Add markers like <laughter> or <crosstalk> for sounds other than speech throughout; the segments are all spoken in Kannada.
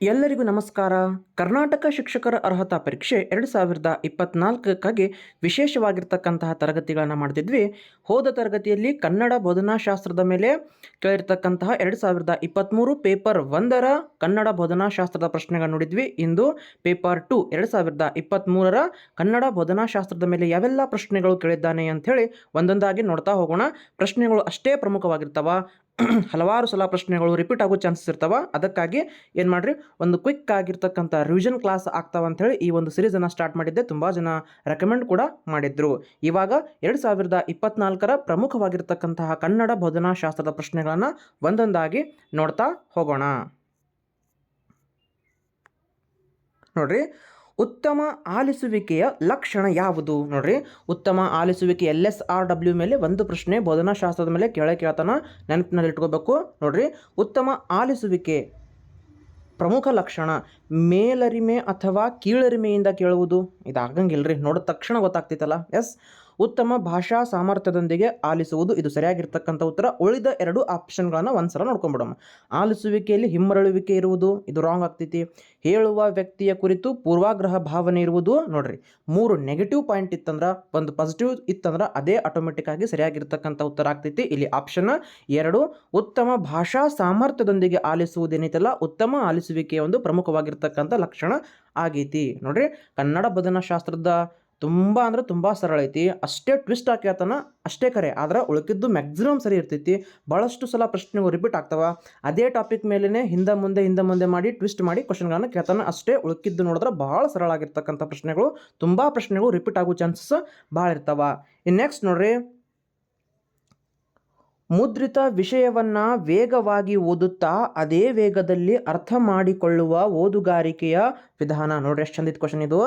ಎಲ್ಲರಿಗೂ ನಮಸ್ಕಾರ. ಕರ್ನಾಟಕ ಶಿಕ್ಷಕರ ಅರ್ಹತಾ ಪರೀಕ್ಷೆ ಎರಡು ಸಾವಿರದ ಇಪ್ಪತ್ನಾಲ್ಕಕ್ಕಾಗಿ ವಿಶೇಷವಾಗಿರ್ತಕ್ಕಂತಹ ತರಗತಿಗಳನ್ನು ಮಾಡ್ತಿದ್ವಿ. ಹೋದ ತರಗತಿಯಲ್ಲಿ ಕನ್ನಡ ಬೋಧನಾಶಾಸ್ತ್ರದ ಮೇಲೆ ಕೇಳಿರ್ತಕ್ಕಂತಹ ಎರಡು ಸಾವಿರದ ಇಪ್ಪತ್ತ್ಮೂರು ಪೇಪರ್ ಒಂದರ ಕನ್ನಡ ಬೋಧನಾಶಾಸ್ತ್ರದ ಪ್ರಶ್ನೆಗಳನ್ನು ನೋಡಿದ್ವಿ. ಇಂದು ಪೇಪರ್ ಟು ಎರಡು ಸಾವಿರದ ಇಪ್ಪತ್ತ್ಮೂರರ ಕನ್ನಡ ಬೋಧನಾಶಾಸ್ತ್ರದ ಮೇಲೆ ಯಾವೆಲ್ಲ ಪ್ರಶ್ನೆಗಳು ಕೇಳಿದ್ದಾನೆ ಅಂಥೇಳಿ ಒಂದೊಂದಾಗಿ ನೋಡ್ತಾ ಹೋಗೋಣ. ಪ್ರಶ್ನೆಗಳು ಅಷ್ಟೇ ಪ್ರಮುಖವಾಗಿರ್ತಾವ. <clears throat> ಹಲವಾರು ಸಲ ಪ್ರಶ್ನೆಗಳು ರಿಪೀಟ್ ಆಗೋ ಚಾನ್ಸಸ್ ಇರ್ತಾವ. ಅದಕ್ಕಾಗಿ ಏನು ಮಾಡಿರಿ? ಒಂದು ಕ್ವಿಕ್ ಆಗಿರ್ತಕ್ಕಂಥ ರಿವಿಷನ್ ಕ್ಲಾಸ್ ಆಗ್ತಾವ ಅಂಥೇಳಿ ಈ ಒಂದು ಸಿರೀಸನ್ನು ಸ್ಟಾರ್ಟ್ ಮಾಡಿದ್ದೆ. ತುಂಬ ಜನ ರೆಕಮೆಂಡ್ ಕೂಡ ಮಾಡಿದ್ರು. ಇವಾಗ ಎರಡು ಸಾವಿರದ ಇಪ್ಪತ್ನಾಲ್ಕರ ಪ್ರಮುಖವಾಗಿರ್ತಕ್ಕಂತಹ ಕನ್ನಡ ಬೋಧನಾಶಾಸ್ತ್ರದ ಪ್ರಶ್ನೆಗಳನ್ನು ಒಂದೊಂದಾಗಿ ನೋಡ್ತಾ ಹೋಗೋಣ. ನೋಡ್ರಿ. ಉತ್ತಮ ಆಲಿಸುವಿಕೆಯ ಲಕ್ಷಣ ಯಾವುದು? ನೋಡ್ರಿ. ಉತ್ತಮ ಆಲಿಸುವಿಕೆ ಎಲ್ ಎಸ್ ಆರ್ ಡಬ್ಲ್ಯೂ ಮೇಲೆ ಒಂದು ಪ್ರಶ್ನೆ, ಬೋಧನಾಶಾಸ್ತ್ರದ ಮೇಲೆ ಕೇಳ ಕೇಳ್ತಾನ ನೆನಪಿನಲ್ಲಿ ಇಟ್ಕೋಬೇಕು ನೋಡ್ರಿ. ಉತ್ತಮ ಆಲಿಸುವಿಕೆ ಪ್ರಮುಖ ಲಕ್ಷಣ ಮೇಲರಿಮೆ ಅಥವಾ ಕೀಳರಿಮೆಯಿಂದ ಕೇಳುವುದು? ಇದಾಗಂಗಿಲ್ರಿ. ನೋಡಿದ ತಕ್ಷಣ ಗೊತ್ತಾಗ್ತಿತ್ತಲ್ಲ. ಎಸ್ ಉತ್ತಮ ಭಾಷಾ ಸಾಮರ್ಥ್ಯದೊಂದಿಗೆ ಆಲಿಸುವುದು ಇದು ಸರಿಯಾಗಿರ್ತಕ್ಕಂಥ ಉತ್ತರ. ಉಳಿದ ಎರಡು ಆಪ್ಷನ್ಗಳನ್ನು ಒಂದ್ಸಲ ನೋಡ್ಕೊಂಡ್ಬಿಡೋಣ ಆಲಿಸುವಿಕೆಯಲ್ಲಿ ಹಿಮ್ಮರಳುವಿಕೆ ಇರುವುದು, ಇದು ರಾಂಗ್ ಆಗ್ತೈತಿ. ಹೇಳುವ ವ್ಯಕ್ತಿಯ ಕುರಿತು ಪೂರ್ವಾಗ್ರಹ ಭಾವನೆ ಇರುವುದು, ನೋಡ್ರಿ, ಮೂರು ನೆಗೆಟಿವ್ ಪಾಯಿಂಟ್ ಇತ್ತಂದ್ರೆ, ಒಂದು ಪಾಸಿಟಿವ್ ಇತ್ತಂದ್ರೆ ಅದೇ ಆಟೋಮೆಟಿಕ್ ಆಗಿ ಸರಿಯಾಗಿರ್ತಕ್ಕಂಥ ಉತ್ತರ ಆಗ್ತೈತಿ. ಇಲ್ಲಿ ಆಪ್ಷನ್ ಎರಡು, ಉತ್ತಮ ಭಾಷಾ ಸಾಮರ್ಥ್ಯದೊಂದಿಗೆ ಆಲಿಸುವುದೇನೈತಲ್ಲ, ಉತ್ತಮ ಆಲಿಸುವಿಕೆಯ ಒಂದು ಪ್ರಮುಖವಾಗಿರ್ತಕ್ಕಂಥ ಲಕ್ಷಣ ಆಗೈತಿ. ನೋಡ್ರಿ, ಕನ್ನಡ ಬೋಧನಾಶಾಸ್ತ್ರದ ತುಂಬ ಅಂದ್ರೆ ತುಂಬ ಸರಳ ಐತಿ. ಅಷ್ಟೇ ಟ್ವಿಸ್ಟ್ ಹಾಕಿ ಆತನ ಅಷ್ಟೇ ಕರೆ. ಆದ್ರೆ ಉಳಕಿದ್ದು ಮ್ಯಾಕ್ಸಿಮಮ್ ಸರಿ ಇರ್ತೈತಿ. ಭಾಳಷ್ಟು ಸಲ ಪ್ರಶ್ನೆಗಳು ರಿಪೀಟ್ ಆಗ್ತಾವ. ಅದೇ ಟಾಪಿಕ್ ಮೇಲೇ ಹಿಂದೆ ಮುಂದೆ ಹಿಂದೆ ಮುಂದೆ ಮಾಡಿ ಟ್ವಿಸ್ಟ್ ಮಾಡಿ ಕ್ವಶನ್ಗಳನ್ನು ಕೇಳ್ತಾನೆ. ಅಷ್ಟೇ ಉಳ್ಕಿದ್ದು ನೋಡಿದ್ರೆ ಭಾಳ ಸರಳ ಆಗಿರ್ತಕ್ಕಂಥ ಪ್ರಶ್ನೆಗಳು. ತುಂಬ ಪ್ರಶ್ನೆಗಳು ರಿಪೀಟ್ ಆಗೋ ಚಾನ್ಸಸ್ ಭಾಳ ಇರ್ತಾವೆ. ಇನ್ನು ನೆಕ್ಸ್ಟ್ ನೋಡ್ರಿ. ಮುದ್ರಿತ ವಿಷಯವನ್ನ ವೇಗವಾಗಿ ಓದುತ್ತಾ ಅದೇ ವೇಗದಲ್ಲಿ ಅರ್ಥ ಮಾಡಿಕೊಳ್ಳುವ ಓದುಗಾರಿಕೆಯ ವಿಧಾನ. ನೋಡ್ರಿ ಎಷ್ಟು ಚಂದಿತ್ತು ಕ್ವಶನ್ ಇದು.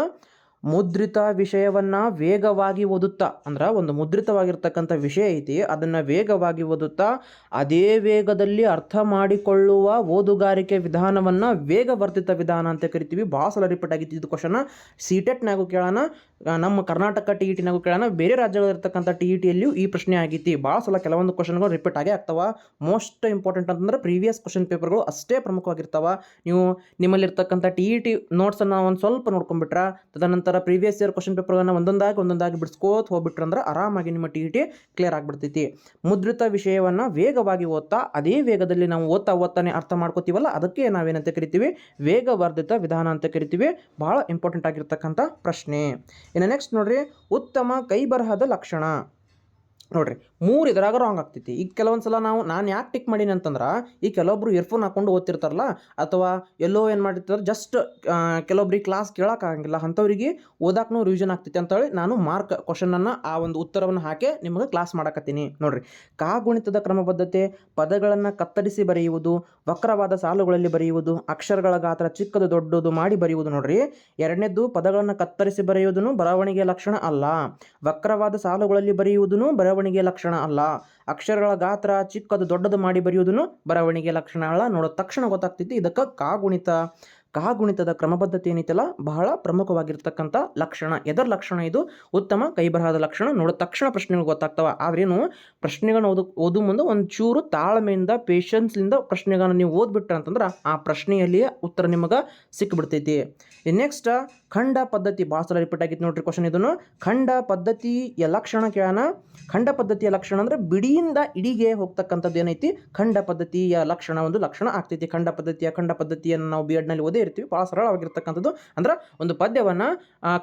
ಮುದ್ರಿತ ವಿಷಯವನ್ನ ವೇಗವಾಗಿ ಓದುತ್ತಾ, ಅಂದ್ರೆ ಒಂದು ಮುದ್ರಿತವಾಗಿರ್ತಕ್ಕಂಥ ವಿಷಯ ಐತಿ, ಅದನ್ನು ವೇಗವಾಗಿ ಓದುತ್ತಾ, ಅದೇ ವೇಗದಲ್ಲಿ ಅರ್ಥ ಮಾಡಿಕೊಳ್ಳುವ ಓದುಗಾರಿಕೆ ವಿಧಾನವನ್ನು ವೇಗವರ್ಧಿತ ವಿಧಾನ ಅಂತ ಕರಿತೀವಿ. ಭಾಳ ಸಲ ರಿಪೀಟ್ ಆಗಿತ್ತು ಇದು ಕ್ವಶನ್ ಸಿ ಟೆಟ್ನಾಗೂ ಕೇಳೋಣ. ನಮ್ಮ ಕರ್ನಾಟಕ ಟಿ ಇ ಟಿನಾಗೂ ಕೇಳೋಣ, ಬೇರೆ ರಾಜ್ಯಗಳಿರ್ತಕ್ಕಂಥ ಟಿ ಇ ಟಿಯಲ್ಲಿಯೂ ಈ ಪ್ರಶ್ನೆ ಆಗೈತಿ. ಭಾಳ ಸಲ ಕೆಲವೊಂದು ಕ್ವಶನ್ಗಳು ರಿಪೀಟ್ ಆಗೇ ಆಗ್ತಾವ. ಮೋಸ್ಟ್ ಇಂಪಾರ್ಟೆಂಟ್ ಅಂತಂದ್ರೆ ಪ್ರೀವಿಯಸ್ ಕ್ವಶನ್ ಪೇಪರ್ಗಳು ಅಷ್ಟೇ ಪ್ರಮುಖವಾಗಿರ್ತಾವ. ನೀವು ನಿಮ್ಮಲ್ಲಿರ್ತಕ್ಕಂಥ ಟಿ ಇ ಟಿ ನೋಟ್ಸನ್ನು ಒಂದು ಸ್ವಲ್ಪ ನೋಡ್ಕೊಂಡ್ಬಿಟ್ರೆ, ತದನಂತರ ಪ್ರೀವಿಯಸ್ ಇಯರ್ ಕ್ವಶನ್ ಪೇಪರ್ಗಳನ್ನು ಒಂದೊಂದಾಗಿ ಒಂದೊಂದಾಗಿ ಬಿಡಿಸ್ಕೋತ ಹೋಗ್ಬಿಟ್ರಂದ್ರೆ ಆರಾಮಾಗಿ ನಿಮ್ಮ ಟಿ ಇ ಟಿ ಕ್ಲಿಯರ್ ಆಗಿಬಿಡ್ತೈತಿ. ಮುದ್ರಿತ ವಿಷಯವನ್ನು ವೇಗವಾಗಿ ಓದ್ತಾ, ಅದೇ ವೇಗದಲ್ಲಿ ನಾವು ಓದ್ತಾ ಓದ್ತಾನೆ ಅರ್ಥ ಮಾಡ್ಕೋತೀವಲ್ಲ, ಅದಕ್ಕೆ ನಾವೇನಂತ ಕರಿತೀವಿ? ವೇಗವರ್ಧಿತ ವಿಧಾನ ಅಂತ ಕರಿತೀವಿ. ಭಾಳ ಇಂಪಾರ್ಟೆಂಟ್ ಆಗಿರ್ತಕ್ಕಂಥ ಪ್ರಶ್ನೆ. ಇನ್ನು ನೆಕ್ಸ್ಟ್ ನೋಡ್ರಿ ಉತ್ತಮ ಕೈಬರಹದ ಲಕ್ಷಣ. ನೋಡ್ರಿ ಮೂರು ಇದ್ರಾಗ ರಾಂಗ್ ಆಗ್ತೈತಿ. ಈಗ ಕೆಲವೊಂದು ಸಲ ನಾವು, ನಾನು ಯಾಕೆ ಟಿಕ್ ಮಾಡೀನಿ ಅಂತಂದ್ರೆ, ಈ ಕೆಲವೊಬ್ರು ಇಯರ್ಫೋನ್ ಹಾಕೊಂಡು ಓದ್ತಿರ್ತಾರಲ್ಲ, ಅಥವಾ ಎಲ್ಲೋ ಏನು ಮಾಡಿರ್ತಾರೆ ಜಸ್ಟ್ ಕೆಲವೊಬ್ರಿಗೆ ಕ್ಲಾಸ್ ಕೇಳೋಕ್ಕಾಗಂಗಿಲ್ಲ ಅಂಥವ್ರಿಗೆ ಓದಾಕೂ ರಿವಿಷನ್ ಆಗ್ತೈತಿ ಅಂತೇಳಿ ನಾನು ಮಾರ್ಕ್ ಕ್ವಶನನ್ನು ಆ ಒಂದು ಉತ್ತರವನ್ನು ಹಾಕಿ ನಿಮಗೆ ಕ್ಲಾಸ್ ಮಾಡಕತ್ತೀನಿ. ನೋಡ್ರಿ ಕಾಗುಣಿತದ ಕ್ರಮಬದ್ಧತೆ, ಪದಗಳನ್ನು ಕತ್ತರಿಸಿ ಬರೆಯುವುದು, ವಕ್ರವಾದ ಸಾಲುಗಳಲ್ಲಿ ಬರೆಯುವುದು, ಅಕ್ಷರಗಳ ಗಾತ್ರ ಚಿಕ್ಕದು ದೊಡ್ಡದು ಮಾಡಿ ಬರೆಯುವುದು ನೋಡ್ರಿ. ಎರಡನೇದ್ದು, ಪದಗಳನ್ನು ಕತ್ತರಿಸಿ ಬರೆಯುವುದನ್ನು ಬರವಣಿಗೆಯ ಲಕ್ಷಣ ಅಲ್ಲ. ವಕ್ರವಾದ ಸಾಲುಗಳಲ್ಲಿ ಬರೆಯುವುದನ್ನು ಬರವಣಿಗೆಯ ಲಕ್ಷಣ ಅಲ್ಲ. ಅಕ್ಷರಗಳ ಗಾತ್ರ ಚಿಕ್ಕದು ದೊಡ್ಡದು ಮಾಡಿ ಬರೆಯುವುದನ್ನು ಬರವಣಿಗೆ ಲಕ್ಷಣ ಅಲ್ಲ. ನೋಡೋ ತಕ್ಷಣ ಗೊತ್ತಾಗ್ತೈತಿ ಇದಕ್ಕೆ ಕಾಗುಣಿತ. ಕಾಗುಣಿತದ ಕ್ರಮಬದ್ಧತೆ ಏನೈತಲ್ಲ ಬಹಳ ಪ್ರಮುಖವಾಗಿರ್ತಕ್ಕಂಥ ಲಕ್ಷಣ. ಎದರ ಲಕ್ಷಣ ಇದು? ಉತ್ತಮ ಕೈಬರಹದ ಲಕ್ಷಣ. ನೋಡಿದ ತಕ್ಷಣ ಪ್ರಶ್ನೆಗಳು ಗೊತ್ತಾಗ್ತವ. ಆದ್ರೇನು? ಪ್ರಶ್ನೆಗಳನ್ನ ಓದು ಓದು ಮುಂದೆ ಒಂದು ಚೂರು ತಾಳ್ಮೆಯಿಂದ ಪೇಷನ್ಸ್ಲಿಂದ ಪ್ರಶ್ನೆಗಳನ್ನ ನೀವು ಓದ್ಬಿಟ್ರೆ ಅಂತಂದ್ರೆ ಆ ಪ್ರಶ್ನೆಯಲ್ಲಿಯೇ ಉತ್ತರ ನಿಮಗೆ ಸಿಕ್ಕಿಬಿಡ್ತೈತಿ ನೆಕ್ಸ್ಟ್ ಖಂಡ ಪದ್ಧತಿ ಭಾಳ ಸಲ ರಿಪೀಟ್ ಆಗಿತ್ತು ನೋಡ್ರಿ ಕ್ವಶನ್ ಇದನ್ನು. ಖಂಡ ಪದ್ಧತಿಯ ಲಕ್ಷಣ ಕೇಳೋಣ. ಖಂಡ ಪದ್ಧತಿಯ ಲಕ್ಷಣ ಅಂದ್ರೆ ಬಿಡಿಯಿಂದ ಇಡಿಗೆ ಹೋಗ್ತಕ್ಕಂಥದ್ದು ಏನೈತಿ? ಖಂಡ ಪದ್ಧತಿಯ ಲಕ್ಷಣ ಒಂದು ಲಕ್ಷಣ ಆಗ್ತೈತಿ. ಖಂಡ ಪದ್ಧತಿಯ, ಖಂಡ ಪದ್ಧತಿಯನ್ನು ನಾವು ಬಿ ಎಡ್ನಲ್ಲಿ ಓದೇ ಇರ್ತೀವಿ. ಭಾಳ ಸರಳವಾಗಿರ್ತಕ್ಕಂಥದ್ದು. ಅಂದ್ರೆ ಒಂದು ಪದ್ಯವನ್ನು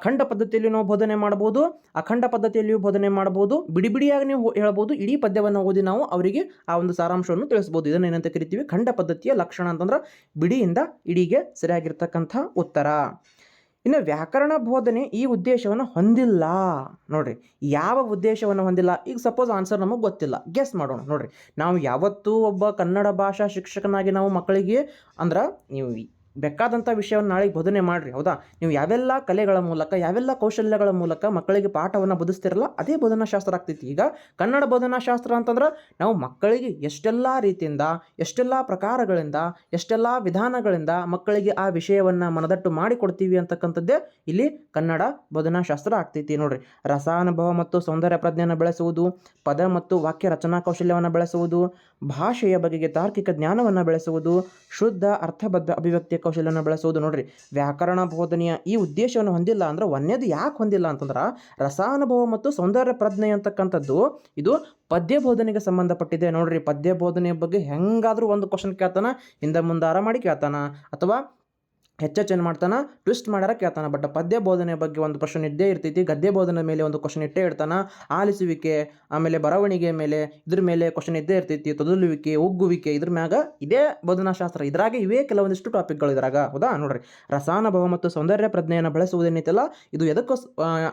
ಖಂಡ ಪದ್ಧತಿಯಲ್ಲಿ ನಾವು ಬೋಧನೆ ಮಾಡ್ಬೋದು ಅಖಂಡ ಪದ್ಧತಿಯಲ್ಲಿಯೂ ಬೋಧನೆ ಮಾಡ್ಬೋದು ಬಿಡಿ ಬಿಡಿಯಾಗಿ ನೀವು ಹೇಳ್ಬೋದು ಇಡೀ ಪದ್ಯವನ್ನು ಓದಿ ನಾವು ಅವರಿಗೆ ಆ ಒಂದು ಸಾರಾಂಶವನ್ನು ತಿಳಿಸ್ಬೋದು ಇದನ್ನು ಏನಂತ ಕರಿತೀವಿ? ಖಂಡ ಪದ್ಧತಿಯ ಲಕ್ಷಣ ಅಂತಂದ್ರೆ ಬಿಡಿಯಿಂದ ಇಡಿಗೆ ಸರಿಯಾಗಿರ್ತಕ್ಕಂಥ ಉತ್ತರ. ಇನ್ನು ವ್ಯಾಕರಣ ಬೋಧನೆ ಈ ಉದ್ದೇಶವನ್ನು ಹೊಂದಿಲ್ಲ. ನೋಡ್ರಿ, ಯಾವ ಉದ್ದೇಶವನ್ನು ಹೊಂದಿಲ್ಲ? ಈಗ ಸಪೋಸ್ ಆನ್ಸರ್ ನಮಗೆ ಗೊತ್ತಿಲ್ಲ. ಗೆಸ್ ಮಾಡೋಣ. ನೋಡ್ರಿ, ನಾವು ಯಾವತ್ತೂ ಒಬ್ಬ ಕನ್ನಡ ಭಾಷಾ ಶಿಕ್ಷಕನಾಗಿ ನಾವು ಮಕ್ಕಳಿಗೆ ಅಂದ್ರೆ ನೀವು ಬೇಕಾದಂಥ ವಿಷಯವನ್ನು ನಾಳೆಗೆ ಬೋಧನೆ ಮಾಡಿರಿ, ಹೌದಾ? ನೀವು ಯಾವೆಲ್ಲ ಕಲೆಗಳ ಮೂಲಕ, ಯಾವೆಲ್ಲ ಕೌಶಲ್ಯಗಳ ಮೂಲಕ ಮಕ್ಕಳಿಗೆ ಪಾಠವನ್ನು ಬೋಧಿಸ್ತಿರಲ್ಲ, ಅದೇ ಬೋಧನಾಶಾಸ್ತ್ರ ಆಗ್ತೈತಿ. ಈಗ ಕನ್ನಡ ಬೋಧನಾಶಾಸ್ತ್ರ ಅಂತಂದ್ರೆ ನಾವು ಮಕ್ಕಳಿಗೆ ಎಷ್ಟೆಲ್ಲ ರೀತಿಯಿಂದ, ಎಷ್ಟೆಲ್ಲ ಪ್ರಕಾರಗಳಿಂದ, ಎಷ್ಟೆಲ್ಲ ವಿಧಾನಗಳಿಂದ ಮಕ್ಕಳಿಗೆ ಆ ವಿಷಯವನ್ನು ಮನದಟ್ಟು ಮಾಡಿಕೊಡ್ತೀವಿ ಅಂತಕ್ಕಂಥದ್ದೇ ಇಲ್ಲಿ ಕನ್ನಡ ಬೋಧನಾಶಾಸ್ತ್ರ ಆಗ್ತೈತಿ ನೋಡ್ರಿ. ರಸಾನುಭವ ಮತ್ತು ಸೌಂದರ್ಯ ಪ್ರಜ್ಞೆಯನ್ನು ಬೆಳೆಸುವುದು, ಪದ ಮತ್ತು ವಾಕ್ಯ ರಚನಾ ಕೌಶಲ್ಯವನ್ನು ಬೆಳೆಸುವುದು ಭಾಷೆಯ ಬಗೆಗೆ ತಾರ್ಕಿಕ ಜ್ಞಾನವನ್ನು ಬೆಳೆಸುವುದು, ಶುದ್ಧ ಅರ್ಥಬದ್ಧ ಅಭಿವ್ಯಕ್ತಿಯ ಕೌಶಲ್ಯವನ್ನು ಬೆಳೆಸುವುದು ನೋಡ್ರಿ. ವ್ಯಾಕರಣ ಬೋಧನೆಯ ಈ ಉದ್ದೇಶವನ್ನು ಹೊಂದಿಲ್ಲ ಅಂದ್ರೆ ಒಂದೇದು ಯಾಕೆ ಹೊಂದಿಲ್ಲ ಅಂತಂದ್ರೆ, ರಸಾನುಭವ ಮತ್ತು ಸೌಂದರ್ಯ ಪ್ರಜ್ಞೆ ಅಂತಕ್ಕಂಥದ್ದು ಇದು ಪದ್ಯ ಬೋಧನೆಗೆ ಸಂಬಂಧಪಟ್ಟಿದೆ ನೋಡ್ರಿ. ಪದ್ಯ ಬೋಧನೆಯ ಬಗ್ಗೆ ಹೆಂಗಾದರೂ ಒಂದು ಕ್ವಶನ್ ಕೇಳ್ತಾನ, ಹಿಂದೆ ಮುಂದಾರ ಮಾಡಿ ಕೇಳ್ತಾನ. ಅಥವಾ ಹೆಚ್ಚೆಚ್ಚು ಏನು ಮಾಡ್ತಾನೆ, ಟ್ವಿಸ್ಟ್ ಮಾಡ್ಯಾರ ಕೇಳ್ತಾನೆ. ಬಟ್ ಪದ್ಯ ಬೋಧನೆ ಬಗ್ಗೆ ಒಂದು ಕ್ವಶನ್ ಇದ್ದೇ ಇರ್ತೈತಿ. ಗದ್ಯ ಬೋಧನೆ ಮೇಲೆ ಒಂದು ಕ್ವಶನ್ ಇಟ್ಟೇ ಇರ್ತಾನೆ ಆಲಿಸುವಿಕೆ, ಆಮೇಲೆ ಬರವಣಿಗೆ ಮೇಲೆ, ಇದ್ರ ಮೇಲೆ ಕ್ವಶನ್ ಇದ್ದೇ ಇರ್ತೈತಿ. ತೊದಲುವಿಕೆ ಉಗ್ಗುವಿಕೆ ಇದ್ರ ಮ್ಯಾಗ ಇದೇ ಬೋಧನಾಶಾಸ್ತ್ರ. ಇದ್ರಾಗೆ ಇವೇ ಕೆಲವೊಂದಿಷ್ಟು ಟಾಪಿಕ್ಗಳು ಇದ್ರಾಗ. ಹೌದಾ? ನೋಡ್ರಿ. ರಸಾನುಭವ ಮತ್ತು ಸೌಂದರ್ಯ ಪ್ರಜ್ಞೆಯನ್ನು ಬಳಸುವುದೇನೈತಲ್ಲ ಇದು ಎದಕ್ಕೂ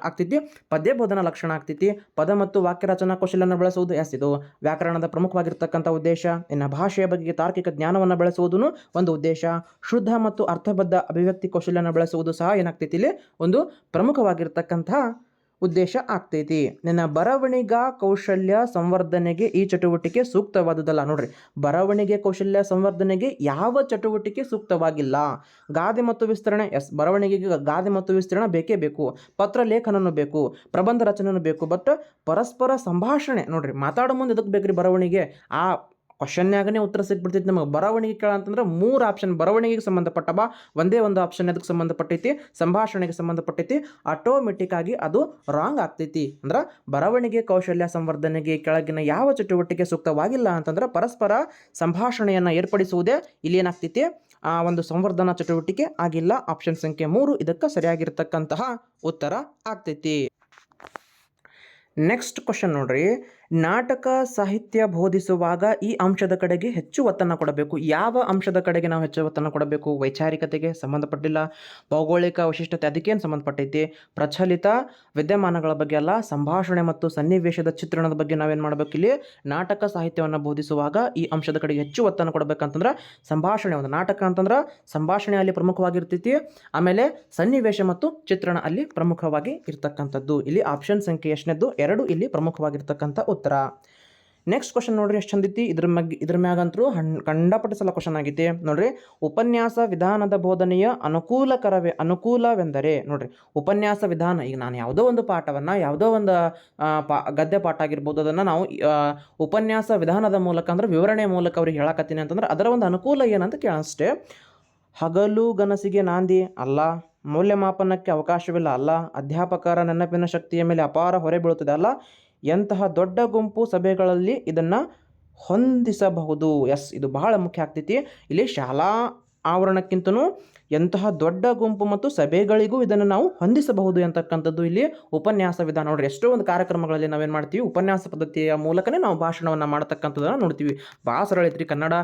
ಆಗ್ತೈತಿ? ಪದ್ಯ ಬೋಧನಾ ಲಕ್ಷಣ ಆಗ್ತೈತಿ. ಪದ ಮತ್ತು ವಾಕ್ಯ ರಚನಾ ಕೌಶಲ್ಯನ ಬಳಸುವುದು ಎಸ್. ಇದು ವ್ಯಾಕರಣದ ಪ್ರಮುಖವಾಗಿರ್ತಕ್ಕಂಥ ಉದ್ದೇಶ. ಇನ್ನು ಭಾಷೆಯ ಬಗ್ಗೆ ತಾರ್ಕಿಕ ಜ್ಞಾನವನ್ನು ಬೆಳೆಸುವುದೂ ಒಂದು ಉದ್ದೇಶ. ಶುದ್ಧ ಮತ್ತು ಅರ್ಥಬದ್ಧ ಅಭಿವ್ಯಕ್ತಿ ಕೌಶಲ್ಯನ ಬಳಸುವುದು ಸಹ ಏನಾಗ್ತೈತಿ ಇಲ್ಲಿ? ಒಂದು ಪ್ರಮುಖವಾಗಿರ್ತಕ್ಕಂತಹ ಉದ್ದೇಶ ಆಗ್ತೈತಿ. ನಿನ್ನ ಬರವಣಿಗಾ ಕೌಶಲ್ಯ ಸಂವರ್ಧನೆಗೆ ಈ ಚಟುವಟಿಕೆ ಸೂಕ್ತವಾದುದಲ್ಲ ನೋಡ್ರಿ. ಬರವಣಿಗೆ ಕೌಶಲ್ಯ ಸಂವರ್ಧನೆಗೆ ಯಾವ ಚಟುವಟಿಕೆ ಸೂಕ್ತವಾಗಿಲ್ಲ? ಗಾದೆ ಮತ್ತು ವಿಸ್ತರಣೆ, ಎಸ್, ಬರವಣಿಗೆಗೆ ಗಾದೆ ಮತ್ತು ವಿಸ್ತರಣೆ ಬೇಕೇ ಬೇಕು. ಪತ್ರ ಲೇಖನನು ಬೇಕು, ಪ್ರಬಂಧ ರಚನೆನೂ ಬೇಕು. ಬಟ್ ಪರಸ್ಪರ ಸಂಭಾಷಣೆ, ನೋಡ್ರಿ, ಮಾತಾಡೋ ಮುಂದೆ ಎದಕ್ಕೆ ಬೇಕ್ರಿ ಬರವಣಿಗೆ? ಆ ಕ್ವಶನ್ಯಾಗನೇ ಉತ್ತರ ಸಿಕ್ಬಿಡ್ತೈತಿ ನಮಗೆ ಬರವಣಿಗೆ ಕೇಳ ಅಂತಂದ್ರೆ ಮೂರು ಆಪ್ಷನ್ ಬರವಣಿಗೆಗೆ ಸಂಬಂಧಪಟ್ಟವ ಒಂದೇ ಒಂದು ಆಪ್ಷನ್ ಅದಕ್ಕೆ ಸಂಬಂಧಪಟ್ಟೈತಿ? ಸಂಭಾಷಣೆಗೆ ಸಂಬಂಧಪಟ್ಟೈತಿ. ಆಟೋಮೆಟಿಕ್ ಆಗಿ ಅದು ರಾಂಗ್ ಆಗ್ತೈತಿ. ಅಂದ್ರೆ ಬರವಣಿಗೆ, ಕೌಶಲ್ಯ ಸಂವರ್ಧನೆಗೆ ಕೆಳಗಿನ ಯಾವ ಚಟುವಟಿಕೆ ಸೂಕ್ತವಾಗಿಲ್ಲ ಅಂತಂದ್ರೆ ಪರಸ್ಪರ ಸಂಭಾಷಣೆಯನ್ನು ಏರ್ಪಡಿಸುವುದೇ ಇಲ್ಲಿ ಏನಾಗ್ತೈತಿ? ಆ ಒಂದು ಸಂವರ್ಧನಾ ಚಟುವಟಿಕೆ ಆಗಿಲ್ಲ. ಆಪ್ಷನ್ ಸಂಖ್ಯೆ ಮೂರು ಇದಕ್ಕೆ ಸರಿಯಾಗಿರ್ತಕ್ಕಂತಹ ಉತ್ತರ ಆಗ್ತೈತಿ. ನೆಕ್ಸ್ಟ್ ಕ್ವಶನ್ ನೋಡ್ರಿ. ನಾಟಕ ಸಾಹಿತ್ಯ ಬೋಧಿಸುವಾಗ ಈ ಅಂಶದ ಕಡೆಗೆ ಹೆಚ್ಚು ಒತ್ತನ್ನು ಕೊಡಬೇಕು. ಯಾವ ಅಂಶದ ಕಡೆಗೆ ನಾವು ಹೆಚ್ಚು ಒತ್ತನ್ನು ಕೊಡಬೇಕು? ವೈಚಾರಿಕತೆಗೆ ಸಂಬಂಧಪಟ್ಟಿಲ್ಲ, ಭೌಗೋಳಿಕ ವಿಶಿಷ್ಟತೆ ಅದಕ್ಕೇನು ಸಂಬಂಧಪಟ್ಟೈತಿ? ಪ್ರಚಲಿತ ವಿದ್ಯಮಾನಗಳ ಬಗ್ಗೆ ಅಲ್ಲ, ಸಂಭಾಷಣೆ ಮತ್ತು ಸನ್ನಿವೇಶದ ಚಿತ್ರಣದ ಬಗ್ಗೆ ನಾವೇನು ಮಾಡಬೇಕು? ಇಲ್ಲಿ ನಾಟಕ ಸಾಹಿತ್ಯವನ್ನು ಬೋಧಿಸುವಾಗ ಈ ಅಂಶದ ಕಡೆಗೆ ಹೆಚ್ಚು ಒತ್ತನ್ನು ಕೊಡಬೇಕಂತಂದ್ರೆ ಸಂಭಾಷಣೆ, ಒಂದು ನಾಟಕ ಅಂತಂದ್ರೆ ಸಂಭಾಷಣೆ ಅಲ್ಲಿ ಪ್ರಮುಖವಾಗಿರ್ತೈತಿ, ಆಮೇಲೆ ಸನ್ನಿವೇಶ ಮತ್ತು ಚಿತ್ರಣ ಅಲ್ಲಿ ಪ್ರಮುಖವಾಗಿ ಇರ್ತಕ್ಕಂಥದ್ದು. ಇಲ್ಲಿ ಆಪ್ಷನ್ ಸಂಖ್ಯೆ ಎಷ್ಟನೇದ್ದು? ಎರಡು ಇಲ್ಲಿ ಪ್ರಮುಖವಾಗಿರ್ತಕ್ಕಂಥ ಉತ್ತರ. ನೆಕ್ಸ್ಟ್ ಕ್ವಶನ್ ನೋಡ್ರಿ, ಎಷ್ಟು ಚಂದೈತಿ? ಇದ್ರ ಬಗ್ಗೆ ಇದ್ರ ಮ್ಯಾಗಂತರೂ ಹಣ್ ಕಂಡಪಟ್ಟ ಸಲ ಕ್ವಶನ್ ಆಗೈತಿ ನೋಡ್ರಿ, ಉಪನ್ಯಾಸ ವಿಧಾನದ ಬೋಧನೆಯ ಅನುಕೂಲಕರವೇ, ಅನುಕೂಲವೆಂದರೆ, ನೋಡ್ರಿ, ಉಪನ್ಯಾಸ ವಿಧಾನ, ಈಗ ನಾನು ಯಾವುದೋ ಒಂದು ಪಾಠವನ್ನು, ಯಾವುದೋ ಒಂದು ಪಾ, ಗದ್ಯ ಪಾಠ ಆಗಿರ್ಬೋದು, ಅದನ್ನು ನಾವು ಉಪನ್ಯಾಸ ವಿಧಾನದ ಮೂಲಕ ಅಂದ್ರೆ ವಿವರಣೆ ಮೂಲಕ ಅವ್ರಿಗೆ ಹೇಳಕತ್ತೀನಿ ಅಂತಂದ್ರೆ ಅದರ ಒಂದು ಅನುಕೂಲ ಏನಂತ ಕೇಳಷ್ಟೇ ಹಗಲು ಗನಸಿಗೆ ನಾಂದಿ, ಅಲ್ಲ, ಮೌಲ್ಯಮಾಪನಕ್ಕೆ ಅವಕಾಶವಿಲ್ಲ, ಅಲ್ಲ, ಅಧ್ಯಾಪಕರ ನೆನಪಿನ ಶಕ್ತಿಯ ಮೇಲೆ ಅಪಾರ ಹೊರೆ ಬೀಳುತ್ತದೆ, ಅಲ್ಲ ಎಂತಹ ದೊಡ್ಡ ಗುಂಪು ಸಭೆಗಳಲ್ಲಿ ಇದನ್ನು ಹೊಂದಿಸಬಹುದು. ಎಸ್, ಇದು ಬಹಳ ಮುಖ್ಯ ಆಗ್ತೈತಿ. ಇಲ್ಲಿ ಶಾಲಾ ಆವರಣಕ್ಕಿಂತನೂ ಎಂತಹ ದೊಡ್ಡ ಗುಂಪು ಮತ್ತು ಸಭೆಗಳಿಗೂ ಇದನ್ನು ನಾವು ಹೊಂದಿಸಬಹುದು ಅಂತಕ್ಕಂಥದ್ದು ಇಲ್ಲಿ ಉಪನ್ಯಾಸ ವಿಧಾನ. ನೋಡ್ರಿ, ಎಷ್ಟೋ ಒಂದು ಕಾರ್ಯಕ್ರಮಗಳಲ್ಲಿ ನಾವೇನು ಮಾಡ್ತೀವಿ, ಉಪನ್ಯಾಸ ಪದ್ಧತಿಯ ಮೂಲಕನೇ ನಾವು ಭಾಷಣವನ್ನು ಮಾಡ್ತಕ್ಕಂಥದ್ದನ್ನು ನೋಡ್ತೀವಿ. ಭಾಳ ಸರಳ ಐತ್ರಿ, ಕನ್ನಡ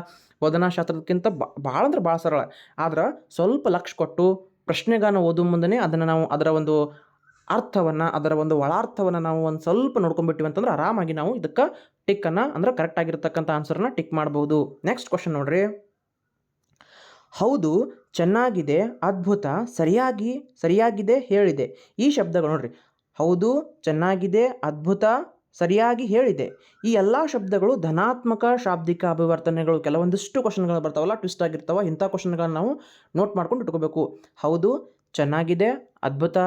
ಬೋಧನಾಶಾಸ್ತ್ರಕ್ಕಿಂತ ಭಾಳ ಅಂದ್ರೆ ಭಾಳ ಸರಳ. ಆದ್ರೆ ಸ್ವಲ್ಪ ಲಕ್ಷ ಕೊಟ್ಟು ಪ್ರಶ್ನೆಗಾನ ಓದು ಮುಂದೆನೇ ಅದನ್ನು ನಾವು ಅದರ ಒಂದು ಅರ್ಥವನ್ನು, ಅದರ ಒಂದು ಒಳಾರ್ಥವನ್ನು ನಾವು ಒಂದು ಸ್ವಲ್ಪ ನೋಡ್ಕೊಂಡ್ಬಿಟ್ಟಿವಿ ಅಂತಂದ್ರೆ ಆರಾಮಾಗಿ ನಾವು ಇದಕ್ಕೆ ಟಿಕ್ಕನ್ನು ಅಂದ್ರೆ ಕರೆಕ್ಟ್ ಆಗಿರ್ತಕ್ಕಂಥ ಆನ್ಸರ್ನ ಟಿಕ್ ಮಾಡ್ಬೋದು. ನೆಕ್ಸ್ಟ್ ಕ್ವಶನ್ ನೋಡ್ರಿ. ಹೌದು, ಚೆನ್ನಾಗಿದೆ, ಅದ್ಭುತ, ಸರಿಯಾಗಿ, ಸರಿಯಾಗಿದೆ, ಹೇಳಿದೆ. ಈ ಶಬ್ದಗಳು ನೋಡ್ರಿ. ಹೌದು, ಚೆನ್ನಾಗಿದೆ, ಅದ್ಭುತ, ಸರಿಯಾಗಿ, ಹೇಳಿದೆ. ಈ ಎಲ್ಲ ಶಬ್ದಗಳು ಧನಾತ್ಮಕ, ಶಾಬ್ದಿಕ ಅಭಿವರ್ತನೆಗಳು, ಕೆಲವೊಂದಿಷ್ಟು ಕ್ವಶನ್ಗಳು ಬರ್ತಾವಲ್ಲ ಟ್ವಿಸ್ಟ್ ಆಗಿರ್ತಾವ, ಇಂಥ ಕ್ವಶನ್ಗಳನ್ನ ನಾವು ನೋಟ್ ಮಾಡ್ಕೊಂಡು ಇಟ್ಕೋಬೇಕು. ಹೌದು, ಚೆನ್ನಾಗಿದೆ, ಅದ್ಭುತ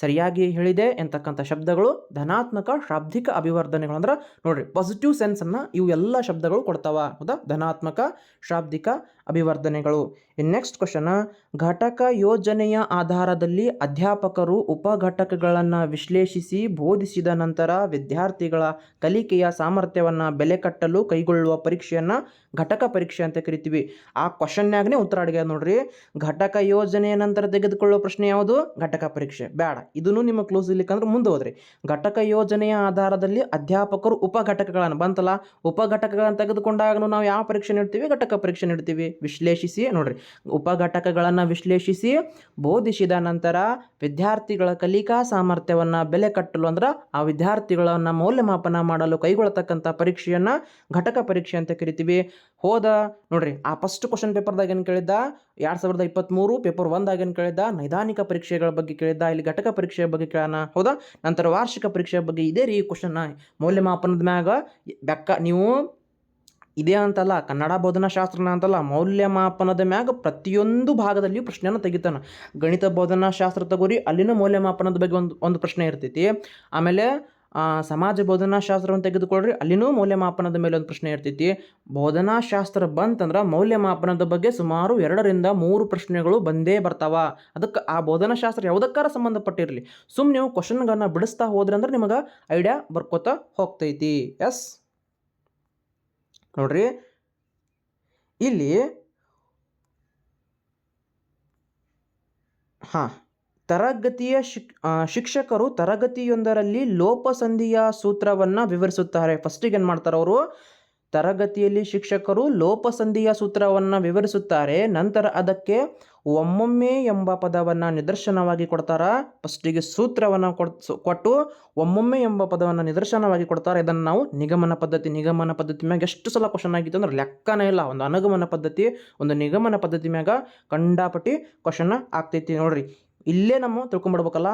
ಸರಿಯಾಗಿ ಹೇಳಿದೆ ಎಂತಕ್ಕಂಥ ಶಬ್ದಗಳು, ಧನಾತ್ಮಕ, ಶಾಬ್ದಿಕ ಅಭಿವರ್ಧನೆಗಳು ಅಂದ್ರೆ ನೋಡ್ರಿ ಪಾಸಿಟಿವ್ ಸೆನ್ಸನ್ನು ಇವು ಎಲ್ಲ ಶಬ್ದಗಳು ಕೊಡ್ತಾವ. ಹೌದಾ? ಧನಾತ್ಮಕ, ಶಾಬ್ದಿಕ ಅಭಿವರ್ಧನೆಗಳು. ನೆಕ್ಸ್ಟ್ ಕ್ವಶನ್ ಘಟಕ ಯೋಜನೆಯ ಆಧಾರದಲ್ಲಿ ಅಧ್ಯಾಪಕರು ಉಪಘಟಕಗಳನ್ನು ವಿಶ್ಲೇಷಿಸಿ ಬೋಧಿಸಿದ ನಂತರ ವಿದ್ಯಾರ್ಥಿಗಳ ಕಲಿಕೆಯ ಸಾಮರ್ಥ್ಯವನ್ನು ಬೆಲೆ ಕಟ್ಟಲು ಕೈಗೊಳ್ಳುವ ಪರೀಕ್ಷೆಯನ್ನು ಘಟಕ ಪರೀಕ್ಷೆ ಅಂತ ಕರಿತೀವಿ. ಆ ಕ್ವಶನ್ನಾಗನೇ ಉತ್ತರ ಅಡಿಗೆ ನೋಡ್ರಿ. ಘಟಕ ಯೋಜನೆಯ ನಂತರ ತೆಗೆದುಕೊಳ್ಳುವ ಪ್ರಶ್ನೆ ಯಾವುದು? ಘಟಕ ಪರೀಕ್ಷೆ. ಬೇಡ ಇದನ್ನು ನಿಮ್ಮ ಕ್ಲೋಸ್ ಇಲ್ಲಿಕ್ಕಂದ್ರೆ ಮುಂದೆ ಹೋದ್ರಿ. ಘಟಕ ಯೋಜನೆಯ ಆಧಾರದಲ್ಲಿ ಅಧ್ಯಾಪಕರು ಉಪಘಟಕಗಳನ್ನು ಬಂತಲ್ಲ, ಉಪಘಟಕಗಳನ್ನು ತೆಗೆದುಕೊಂಡಾಗ ನಾವು ಯಾವ ಪರೀಕ್ಷೆ ನೀಡ್ತೀವಿ? ಘಟಕ ಪರೀಕ್ಷೆ ನೀಡ್ತೀವಿ. ವಿಶ್ಲೇಷಿಸಿ, ನೋಡ್ರಿ, ಉಪಘಟಕಗಳನ್ನು ವಿಶ್ಲೇಷಿಸಿ, ಬೋಧಿಸಿದ ನಂತರ ವಿದ್ಯಾರ್ಥಿಗಳ ಕಲಿಕಾ ಸಾಮರ್ಥ್ಯವನ್ನು ಬೆಲೆ ಕಟ್ಟಲು ಅಂದ್ರೆ ಆ ವಿದ್ಯಾರ್ಥಿಗಳನ್ನು ಮೌಲ್ಯಮಾಪನ ಮಾಡಲು ಕೈಗೊಳ್ಳತಕ್ಕಂಥ ಪರೀಕ್ಷೆಯನ್ನು ಘಟಕ ಪರೀಕ್ಷೆ ಅಂತ ಕರಿತೀವಿ. ಹೋದ, ನೋಡ್ರಿ, ಆ ಫಸ್ಟ್ ಕ್ವಶನ್ ಪೇಪರ್ದಾಗ ಏನು ಕೇಳಿದ್ದ? ಎರಡು ಸಾವಿರದ ಇಪ್ಪತ್ತ್ಮೂರು ಪೇಪರ್ ಒಂದಾಗ ಏನು ಕೇಳಿದ್ದ? ನೈದಾನಿಕ ಪರೀಕ್ಷೆಗಳ ಬಗ್ಗೆ ಕೇಳಿದ್ದ? ಇಲ್ಲಿ ಘಟಕ ಪರೀಕ್ಷೆಯ ಬಗ್ಗೆ ಕೇಳೋಣ. ಹೌದಾ? ನಂತರ ವಾರ್ಷಿಕ ಪರೀಕ್ಷೆಯ ಬಗ್ಗೆ ಇದೇ ರೀ ಕ್ವಶನ್ನ ಮೌಲ್ಯಮಾಪನದ ಮ್ಯಾಗ. ಬೆಕ್ಕ, ನೀವು ಇದೇ ಅಂತಲ್ಲ, ಕನ್ನಡ ಬೋಧನಾಶಾಸ್ತ್ರನ ಅಂತಲ್ಲ, ಮೌಲ್ಯಮಾಪನದ ಮ್ಯಾಗ ಪ್ರತಿಯೊಂದು ಭಾಗದಲ್ಲಿಯೂ ಪ್ರಶ್ನೆಯನ್ನು ತೆಗಿತಾನೆ. ಗಣಿತ ಬೋಧನಾಶಾಸ್ತ್ರ ತಗೋರಿ, ಅಲ್ಲಿನ ಮೌಲ್ಯಮಾಪನದ ಬಗ್ಗೆ ಒಂದು ಒಂದು ಪ್ರಶ್ನೆ ಇರ್ತೈತಿ. ಆಮೇಲೆ ಸಮಾಜ ಬೋಧನಾಶಾಸ್ತ್ರವನ್ನು ತೆಗೆದುಕೊಳ್ಳ್ರಿ ಅಲ್ಲಿನೂ ಮೌಲ್ಯಮಾಪನದ ಮೇಲೆ ಒಂದು ಪ್ರಶ್ನೆ ಇರ್ತೈತಿ. ಬೋಧನಾಶಾಸ್ತ್ರ ಬಂತಂದ್ರೆ ಮೌಲ್ಯಮಾಪನದ ಬಗ್ಗೆ ಸುಮಾರು ಎರಡರಿಂದ ಮೂರು ಪ್ರಶ್ನೆಗಳು ಬಂದೇ ಬರ್ತಾವ. ಅದಕ್ಕೆ ಆ ಬೋಧನಾಶಾಸ್ತ್ರ ಯಾವುದಕ್ಕಾರ ಸಂಬಂಧಪಟ್ಟಿರಲಿ. ಸುಮ್ಮನೆ ನೀವು ಕ್ವಶನ್ಗಳನ್ನ ಬಿಡಿಸ್ತಾ ಹೋದ್ರೆ ಅಂದ್ರೆ ನಿಮಗೆ ಐಡಿಯಾ ಬರ್ಕೋತಾ ಹೋಗ್ತೈತಿ. ಎಸ್ ನೋಡ್ರಿ. ಇಲ್ಲಿ ಹಾಂ ತರಗತಿಯ ಶಿಕ್ ಶಿಕ್ಷಕರು ತರಗತಿಯೊಂದರಲ್ಲಿ ಲೋಪಸಂಧಿಯ ಸೂತ್ರವನ್ನು ವಿವರಿಸುತ್ತಾರೆ. ಫಸ್ಟಿಗೆ ಏನು ಮಾಡ್ತಾರೆ ಅವರು ತರಗತಿಯಲ್ಲಿ ಶಿಕ್ಷಕರು ಲೋಪಸಂಧಿಯ ಸೂತ್ರವನ್ನು ವಿವರಿಸುತ್ತಾರೆ. ನಂತರ ಅದಕ್ಕೆ ಒಮ್ಮೊಮ್ಮೆ ಎಂಬ ಪದವನ್ನು ನಿದರ್ಶನವಾಗಿ ಕೊಡ್ತಾರೆ? ಫಸ್ಟಿಗೆ ಸೂತ್ರವನ್ನು ಕೊಟ್ಟು ಒಮ್ಮೊಮ್ಮೆ ಎಂಬ ಪದವನ್ನು ನಿದರ್ಶನವಾಗಿ ಕೊಡ್ತಾರೆ? ಇದನ್ನು ನಾವು ನಿಗಮನ ಪದ್ಧತಿ ನಿಗಮನ ಪದ್ಧತಿ ಮ್ಯಾಗ ಎಷ್ಟು ಸಲ ಕ್ವಶನ್ ಆಗಿತ್ತು ಅಂದ್ರೆ ಲೆಕ್ಕನೇ ಇಲ್ಲ. ಒಂದು ಅನುಗಮನ ಪದ್ಧತಿ, ಒಂದು ನಿಗಮನ ಪದ್ಧತಿ ಮ್ಯಾಗ ಕಂಡಾಪಟ್ಟಿ ಕ್ವಶನ್ ಆಗ್ತೈತಿ ನೋಡ್ರಿ. ಇಲ್ಲೇ ನಮ್ಮ ತಿಳ್ಕೊಂಬಿಡ್ಬೇಕಲ್ಲ.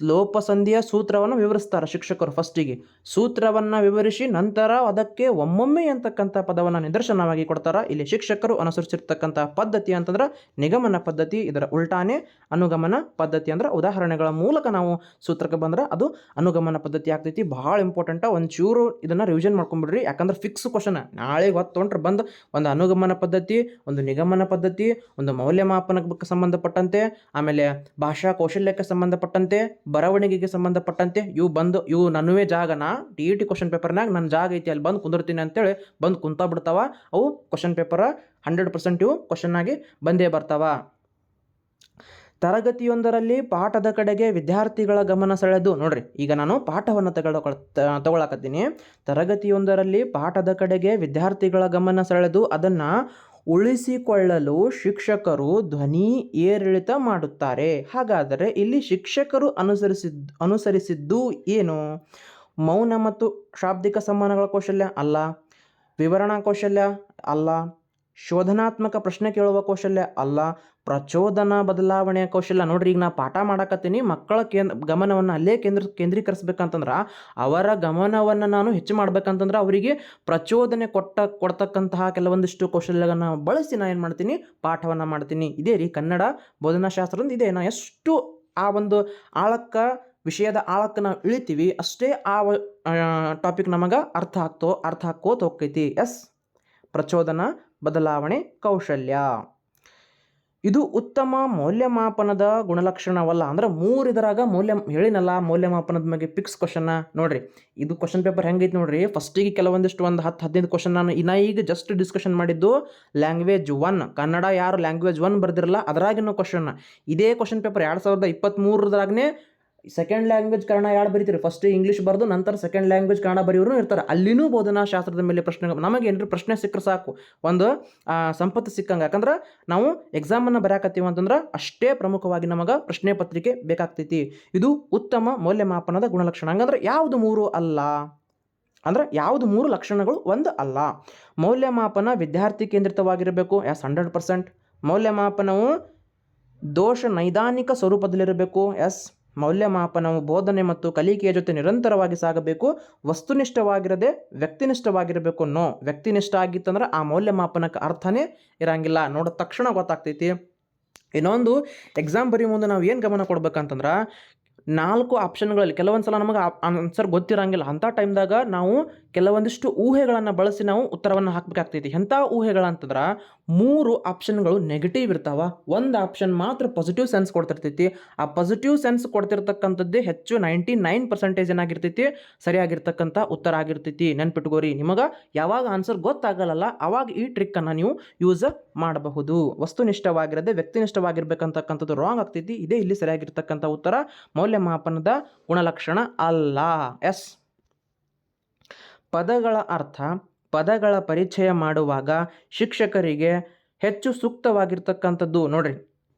ಲೋಪಸಂಧಿಯ ಸೂತ್ರವನ್ನು ವಿವರಿಸ್ತಾರೆ ಶಿಕ್ಷಕರು ಫಸ್ಟಿಗೆ. ಸೂತ್ರವನ್ನು ವಿವರಿಸಿ ನಂತರ ಅದಕ್ಕೆ ಒಮ್ಮೊಮ್ಮೆ ಅಂತಕ್ಕಂಥ ಪದವನ್ನು ನಿದರ್ಶನವಾಗಿ ಕೊಡ್ತಾರೆ. ಇಲ್ಲಿ ಶಿಕ್ಷಕರು ಅನುಸರಿಸಿರ್ತಕ್ಕಂಥ ಪದ್ಧತಿ ಅಂತಂದ್ರೆ ನಿಗಮನ ಪದ್ಧತಿ, ಇದರ ಉಲ್ಟಾನೆ ಅನುಗಮನ ಪದ್ಧತಿ ಅಂದ್ರೆ ಉದಾಹರಣೆಗಳ ಮೂಲಕ ನಾವು ಸೂತ್ರಕ್ಕೆ ಬಂದ್ರೆ ಅದು ಅನುಗಮನ ಪದ್ಧತಿ ಆಗ್ತೈತಿ. ಭಾಳ ಇಂಪಾರ್ಟೆಂಟ ಒಂಚೂರು ಇದನ್ನು ರಿವಿಷನ್ ಮಾಡ್ಕೊಂಬಿಡ್ರಿ. ಯಾಕಂದ್ರೆ ಫಿಕ್ಸ್ ಕ್ವಶನ್ ನಾಳೆಗೆ ಹೊತ್ತು ತೊಗೊಂಡ್ರೆ ಬಂದು ಒಂದು ಅನುಗಮನ ಪದ್ಧತಿ, ಒಂದು ನಿಗಮನ ಪದ್ಧತಿ, ಒಂದು ಮೌಲ್ಯಮಾಪನಕ್ಕೆ ಸಂಬಂಧಪಟ್ಟಂತೆ, ಆಮೇಲೆ ಭಾಷಾ ಕೌಶಲ್ಯಕ್ಕೆ ಸಂಬಂಧಪಟ್ಟಂತೆ ಬರವಣಿಗೆಗೆ ಸಂಬಂಧಪಟ್ಟಂತೆ ಇವು ಬಂದು, ಇವು ನನ್ನುವೇ ಜಾಗನ? ಟಿ ಇ ಟಿ ಕ್ವಶನ್ ಪೇಪರ್ನಾಗ ನನ್ನ ಜಾಗ ಐತಿ, ಅಲ್ಲಿ ಬಂದು ಕುಂದಿರ್ತೀನಿ ಅಂತೇಳಿ ಬಂದು ಕುಂತ ಬಿಡ್ತಾವ. ಅವು ಕ್ವಶನ್ ಪೇಪರ್ ಹಂಡ್ರೆಡ್ ಪರ್ಸೆಂಟ್ ಇವು ಕ್ವಶನ್ ಆಗಿ ಬಂದೇ ಬರ್ತಾವ. ತರಗತಿಯೊಂದರಲ್ಲಿ ಪಾಠದ ಕಡೆಗೆ ವಿದ್ಯಾರ್ಥಿಗಳ ಗಮನ ಸೆಳೆದು, ನೋಡ್ರಿ, ಈಗ ನಾನು ಪಾಠವನ್ನು ತಗೊಳ್ಕೊಳ್ ತಗೊಳಕತ್ತೀನಿ. ತರಗತಿಯೊಂದರಲ್ಲಿ ಪಾಠದ ಕಡೆಗೆ ವಿದ್ಯಾರ್ಥಿಗಳ ಗಮನ ಸೆಳೆದು ಅದನ್ನು ಉಳಿಸಿಕೊಳ್ಳಲು ಶಿಕ್ಷಕರು ಧ್ವನಿ, ಏರಿಳಿತ ಮಾಡುತ್ತಾರೆ. ಹಾಗಾದರೆ ಇಲ್ಲಿ ಶಿಕ್ಷಕರು ಅನುಸರಿಸಿದ್, ಅನುಸರಿಸಿದ್ದು ಏನು? ಮೌನ ಮತ್ತು ಶಾಬ್ದಿಕ ಸಂವಹನಗಳ ಕೌಶಲ್ಯ ಅಲ್ಲ. ವಿವರಣಾ ಕೌಶಲ್ಯ ಅಲ್ಲ. ಶೋಧನಾತ್ಮಕ ಪ್ರಶ್ನೆ ಕೇಳುವ ಕೌಶಲ್ಯ ಅಲ್ಲ. ಪ್ರಚೋದನಾ ಬದಲಾವಣೆಯ ಕೌಶಲ್ಯ. ನೋಡ್ರಿ, ಈಗ ನಾ ಪಾಠ ಮಾಡಕತ್ತೀನಿ. ಮಕ್ಕಳ ಕೇಂದ್ರ, ಗಮನವನ್ನು ಅಲ್ಲೇ ಕೇಂದ್ರ, ಕೇಂದ್ರೀಕರಿಸ್ಬೇಕಂತಂದ್ರೆ, ಅವರ ಗಮನವನ್ನು ನಾನು ಹೆಚ್ಚು ಮಾಡ್ಬೇಕಂತಂದ್ರೆ ಅವರಿಗೆ ಪ್ರಚೋದನೆ ಕೊಟ್ಟ, ಕೊಡ್ತಕ್ಕಂತಹ ಕೆಲವೊಂದಿಷ್ಟು ಕೌಶಲ್ಯಗಳನ್ನು ಬಳಸಿ ನಾನು ಏನು ಮಾಡ್ತೀನಿ, ಪಾಠವನ್ನು ಮಾಡ್ತೀನಿ. ಇದೇ ರೀ, ಕನ್ನಡ ಬೋಧನಾಶಾಸ್ತ್ರದಿಂದ ಇದೆ. ನಾ ಎಷ್ಟು ಆ ಒಂದು ಆಳಕ್ಕೆ, ವಿಷಯದ ಆಳಕ್ಕೆ ನಾವು ಇಳಿತೀವಿ, ಅಷ್ಟೇ ಆ ಟಾಪಿಕ್ ನಮಗೆ ಅರ್ಥ ಆಗ್ತೋ, ಅರ್ಥ ಹಾಕೋತ ಹೋಗ್ತೈತಿ. ಎಸ್. ಪ್ರಚೋದನ ಬದಲಾವಣೆ ಕೌಶಲ್ಯ. ಇದು ಉತ್ತಮ ಮೌಲ್ಯಮಾಪನದ ಗುಣಲಕ್ಷಣವಲ್ಲ. ಅಂದ್ರೆ ಮೂರು ಇದರಾಗ ಮೌಲ್ಯ, ಹೇಳಿನಲ್ಲ, ಮೌಲ್ಯಮಾಪನದ ಬಗ್ಗೆ ಪಿಕ್ಸ್ ಕ್ವಶನ್ನ ನೋಡ್ರಿ, ಇದು ಕ್ವಶನ್ ಪೇಪರ್ ಹೆಂಗೈತೆ ನೋಡ್ರಿ. ಫಸ್ಟಿಗೆ ಕೆಲವೊಂದಿಷ್ಟು ಒಂದು ಹತ್ತು, ಹದಿನೈದು ಕ್ವಶನ್ ನಾನು ಇನ್ನ ಈಗ ಜಸ್ಟ್ ಡಿಸ್ಕಷನ್ ಮಾಡಿದ್ದು ಲ್ಯಾಂಗ್ವೇಜ್ ಒನ್ ಕನ್ನಡ ಯಾರು ಲ್ಯಾಂಗ್ವೇಜ್ ಒನ್ ಬರ್ದಿರಲ್ಲ, ಅದರಾಗಿನ ಕ್ವಶನ್ ಇದೇ ಕ್ವಶನ್ ಪೇಪರ್ ಎರಡು ಸಾವಿರದ ಇಪ್ಪತ್ತ್ಮೂರರಾಗನೇ ಸೆಕೆಂಡ್ ಲ್ಯಾಂಗ್ವೇಜ್ ಕನ್ನಡ ಯಾರು ಬರೀತೀರಿ? ಫಸ್ಟ್ ಇಂಗ್ಲೀಷ್ ಬರೆದು ನಂತರ ಸೆಕೆಂಡ್ ಲ್ಯಾಂಗ್ವೇಜ್ ಕನ್ನಡ ಬರೆಯೋರು ಇರ್ತಾರೆ. ಅಲ್ಲಿನೂ ಬೋಧನಾ ಶಾಸ್ತ್ರದ ಮೇಲೆ ಪ್ರಶ್ನೆ ನಮಗೆ ಏನಾರು ಪ್ರಶ್ನೆ ಸಿಕ್ಕರೆ ಸಾಕು. ಒಂದು ಸಂಪತ್ತು ಸಿಕ್ಕಂಗೆ. ಯಾಕಂದ್ರೆ ನಾವು ಎಕ್ಸಾಮನ್ನು ಬರೆಯಕತ್ತೀವಿ ಅಂತಂದ್ರೆ ಅಷ್ಟೇ ಪ್ರಮುಖವಾಗಿ ನಮಗೆ ಪ್ರಶ್ನೆ ಪತ್ರಿಕೆ ಬೇಕಾಗ್ತೈತಿ. ಇದು ಉತ್ತಮ ಮೌಲ್ಯಮಾಪನದ ಗುಣಲಕ್ಷಣ. ಹಂಗಂದ್ರೆ ಯಾವುದು ಮೂರು ಅಲ್ಲ? ಅಂದ್ರೆ ಯಾವುದು ಮೂರು ಲಕ್ಷಣಗಳು ಒಂದು ಅಲ್ಲ. ಮೌಲ್ಯಮಾಪನ ವಿದ್ಯಾರ್ಥಿ ಕೇಂದ್ರಿತವಾಗಿರಬೇಕು ಎಸ್ ಹಂಡ್ರೆಡ್ ಪರ್ಸೆಂಟ್ ಮೌಲ್ಯಮಾಪನವು ದೋಷ ನೈದಾನಿಕ ಸ್ವರೂಪದಲ್ಲಿರಬೇಕು ಎಸ್ ಮೌಲ್ಯಮಾಪನವು ಬೋಧನೆ ಮತ್ತು ಕಲಿಕೆಯ ಜೊತೆ ನಿರಂತರವಾಗಿ ಸಾಗಬೇಕು. ವಸ್ತುನಿಷ್ಠವಾಗಿರದೆ ವ್ಯಕ್ತಿನಿಷ್ಠವಾಗಿರಬೇಕು ನೋ ವ್ಯಕ್ತಿನಿಷ್ಠ ಆಗಿತ್ತಂದ್ರೆ ಆ ಮೌಲ್ಯಮಾಪನಕ್ಕೆ ಅರ್ಥನೇ ಇರಂಗಿಲ್ಲ. ನೋಡಿದ ತಕ್ಷಣ ಗೊತ್ತಾಗ್ತೈತಿ. ಇನ್ನೊಂದು ಎಕ್ಸಾಮ್ ಬರೀ ಮುಂದೆ ನಾವು ಏನು ಗಮನ ಕೊಡ್ಬೇಕಂತಂದ್ರೆ, ನಾಲ್ಕು ಆಪ್ಷನ್ಗಳಲ್ಲಿ ಕೆಲವೊಂದು ಸಲ ನಮಗೆ ಆನ್ಸರ್ ಗೊತ್ತಿರಂಗಿಲ್ಲ. ಅಂಥ ಟೈಮ್ದಾಗ ನಾವು ಕೆಲವೊಂದಿಷ್ಟು ಊಹೆಗಳನ್ನು ಬಳಸಿ ನಾವು ಉತ್ತರವನ್ನು ಹಾಕಬೇಕಾಗ್ತೈತಿ. ಎಂಥ ಊಹೆಗಳಂತಂದ್ರೆ ಮೂರು ಆಪ್ಷನ್ಗಳು ನೆಗೆಟಿವ್ ಇರ್ತಾವ. ಒಂದು ಆಪ್ಷನ್ ಮಾತ್ರ ಪಾಸಿಟಿವ್ ಸೆನ್ಸ್ ಕೊಡ್ತಿರ್ತೈತಿ. ಆ ಪಾಸಿಟಿವ್ ಸೆನ್ಸ್ ಕೊಡ್ತಿರ್ತಕ್ಕಂಥದ್ದೇ ಹೆಚ್ಚು ನೈಂಟಿ ನೈನ್ ಪರ್ಸೆಂಟೇಜ್ ಏನಾಗಿರ್ತೈತಿ? ಸರಿಯಾಗಿರ್ತಕ್ಕಂಥ ಉತ್ತರ ಆಗಿರ್ತೈತಿ. ನೆನ್ಪಿಟ್ಕೋರಿ. ನಿಮಗೆ ಯಾವಾಗ ಆನ್ಸರ್ ಗೊತ್ತಾಗಲ್ಲ ಅವಾಗ ಈ ಟ್ರಿಕ್ಕನ್ನು ನೀವು ಯೂಸ್ ಮಾಡಬಹುದು. ವಸ್ತುನಿಷ್ಠವಾಗಿರದೆ, ವ್ಯಕ್ತಿನಿಷ್ಠವಾಗಿರ್ಬೇಕಂತಕ್ಕಂಥದ್ದು ರಾಂಗ್ ಆಗ್ತೈತಿ. ಇದೇ ಇಲ್ಲಿ ಸರಿಯಾಗಿರ್ತಕ್ಕಂಥ ಉತ್ತರ. ಮೌಲ್ಯಮಾಪನದ ಗುಣಲಕ್ಷಣ ಅಲ್ಲ. ಎಸ್ ಪದಗಳ ಅರ್ಥ ಪದಗಳ ಪರಿಚಯ ಮಾಡುವಾಗ ಶಿಕ್ಷಕರಿಗೆ ಹೆಚ್ಚು ಸೂಕ್ತವಾಗಿರ್ತಕ್ಕಂಥದ್ದು. ನೋಡ್ರಿ,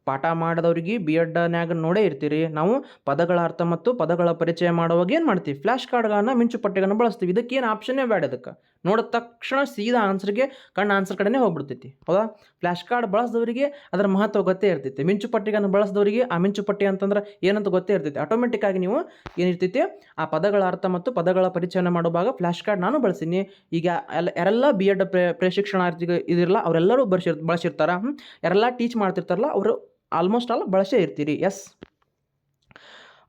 ಪಾಠ ಮಾಡಿದವ್ರಿಗೆ ಬಿ ಎಡ್ನ್ಯಾಗ ನೋಡೇ ಇರ್ತೀರಿ. ನಾವು ಪದಗಳ ಅರ್ಥ ಮತ್ತು ಪದಗಳ ಪರಿಚಯ ಮಾಡುವಾಗ ಏನು ಮಾಡ್ತೀವಿ? ಫ್ಲ್ಯಾಶ್ ಕಾರ್ಡ್ಗಳನ್ನು ಮಿಂಚು ಪಟ್ಟಿಗಳನ್ನು ಬಳಸ್ತೀವಿ. ಇದಕ್ಕೇನು ಆಪ್ಷನ್ನೇ ಬೇಡ ಅದಕ್ಕೆ ನೋಡಿದ ತಕ್ಷಣ ಸೀದಾ ಆನ್ಸರ್ಗೆ ಕಣ್ಣು ಆನ್ಸರ್ ಕಡೆನೇ ಹೋಗ್ಬಿಡ್ತೈತಿ. ಹೌದಾ? ಫ್ಲ್ಯಾಶ್ ಕಾರ್ಡ್ ಬಳಸಿದವರಿಗೆ ಅದರ ಮಹತ್ವ ಗೊತ್ತೇ ಇರ್ತೈತಿ. ಮಿಂಚು ಪಟ್ಟಿಗಳನ್ನು ಬಳಸಿದವರಿಗೆ ಆ ಮಿಂಚು ಪಟ್ಟಿ ಅಂತಂದ್ರೆ ಏನಂತ ಗೊತ್ತೇ ಇರ್ತೈತಿ. ಆಟೋಮೆಟಿಕ್ ಆಗಿ ನೀವು ಏನಿರ್ತೈತಿ, ಆ ಪದಗಳ ಅರ್ಥ ಮತ್ತು ಪದಗಳ ಪರಿಚಯನ ಮಾಡುವಾಗ ಫ್ಲ್ಯಾಶ್ ಕಾರ್ಡ್ ನಾನು ಬಳಸೀನಿ. ಈಗ ಎಲ್ಲ, ಯಾರೆಲ್ಲ ಬಿ ಎಡ್ ಪ್ರೇ ಪ್ರಶಿಕ್ಷಣಾರ್ಥಿಗಳು ಇದಿರಲ್ಲ ಅವರೆಲ್ಲರೂ ಬಳಸಿರ್ ಬಳಸಿರ್ತಾರ? ಯಾರೆಲ್ಲ ಟೀಚ್ ಮಾಡ್ತಿರ್ತಾರಲ್ಲ, ಅವರು ಆಲ್ಮೋಸ್ಟ್ ಆಲ್ ಬಳಸೇ ಇರ್ತೀರಿ. ಎಸ್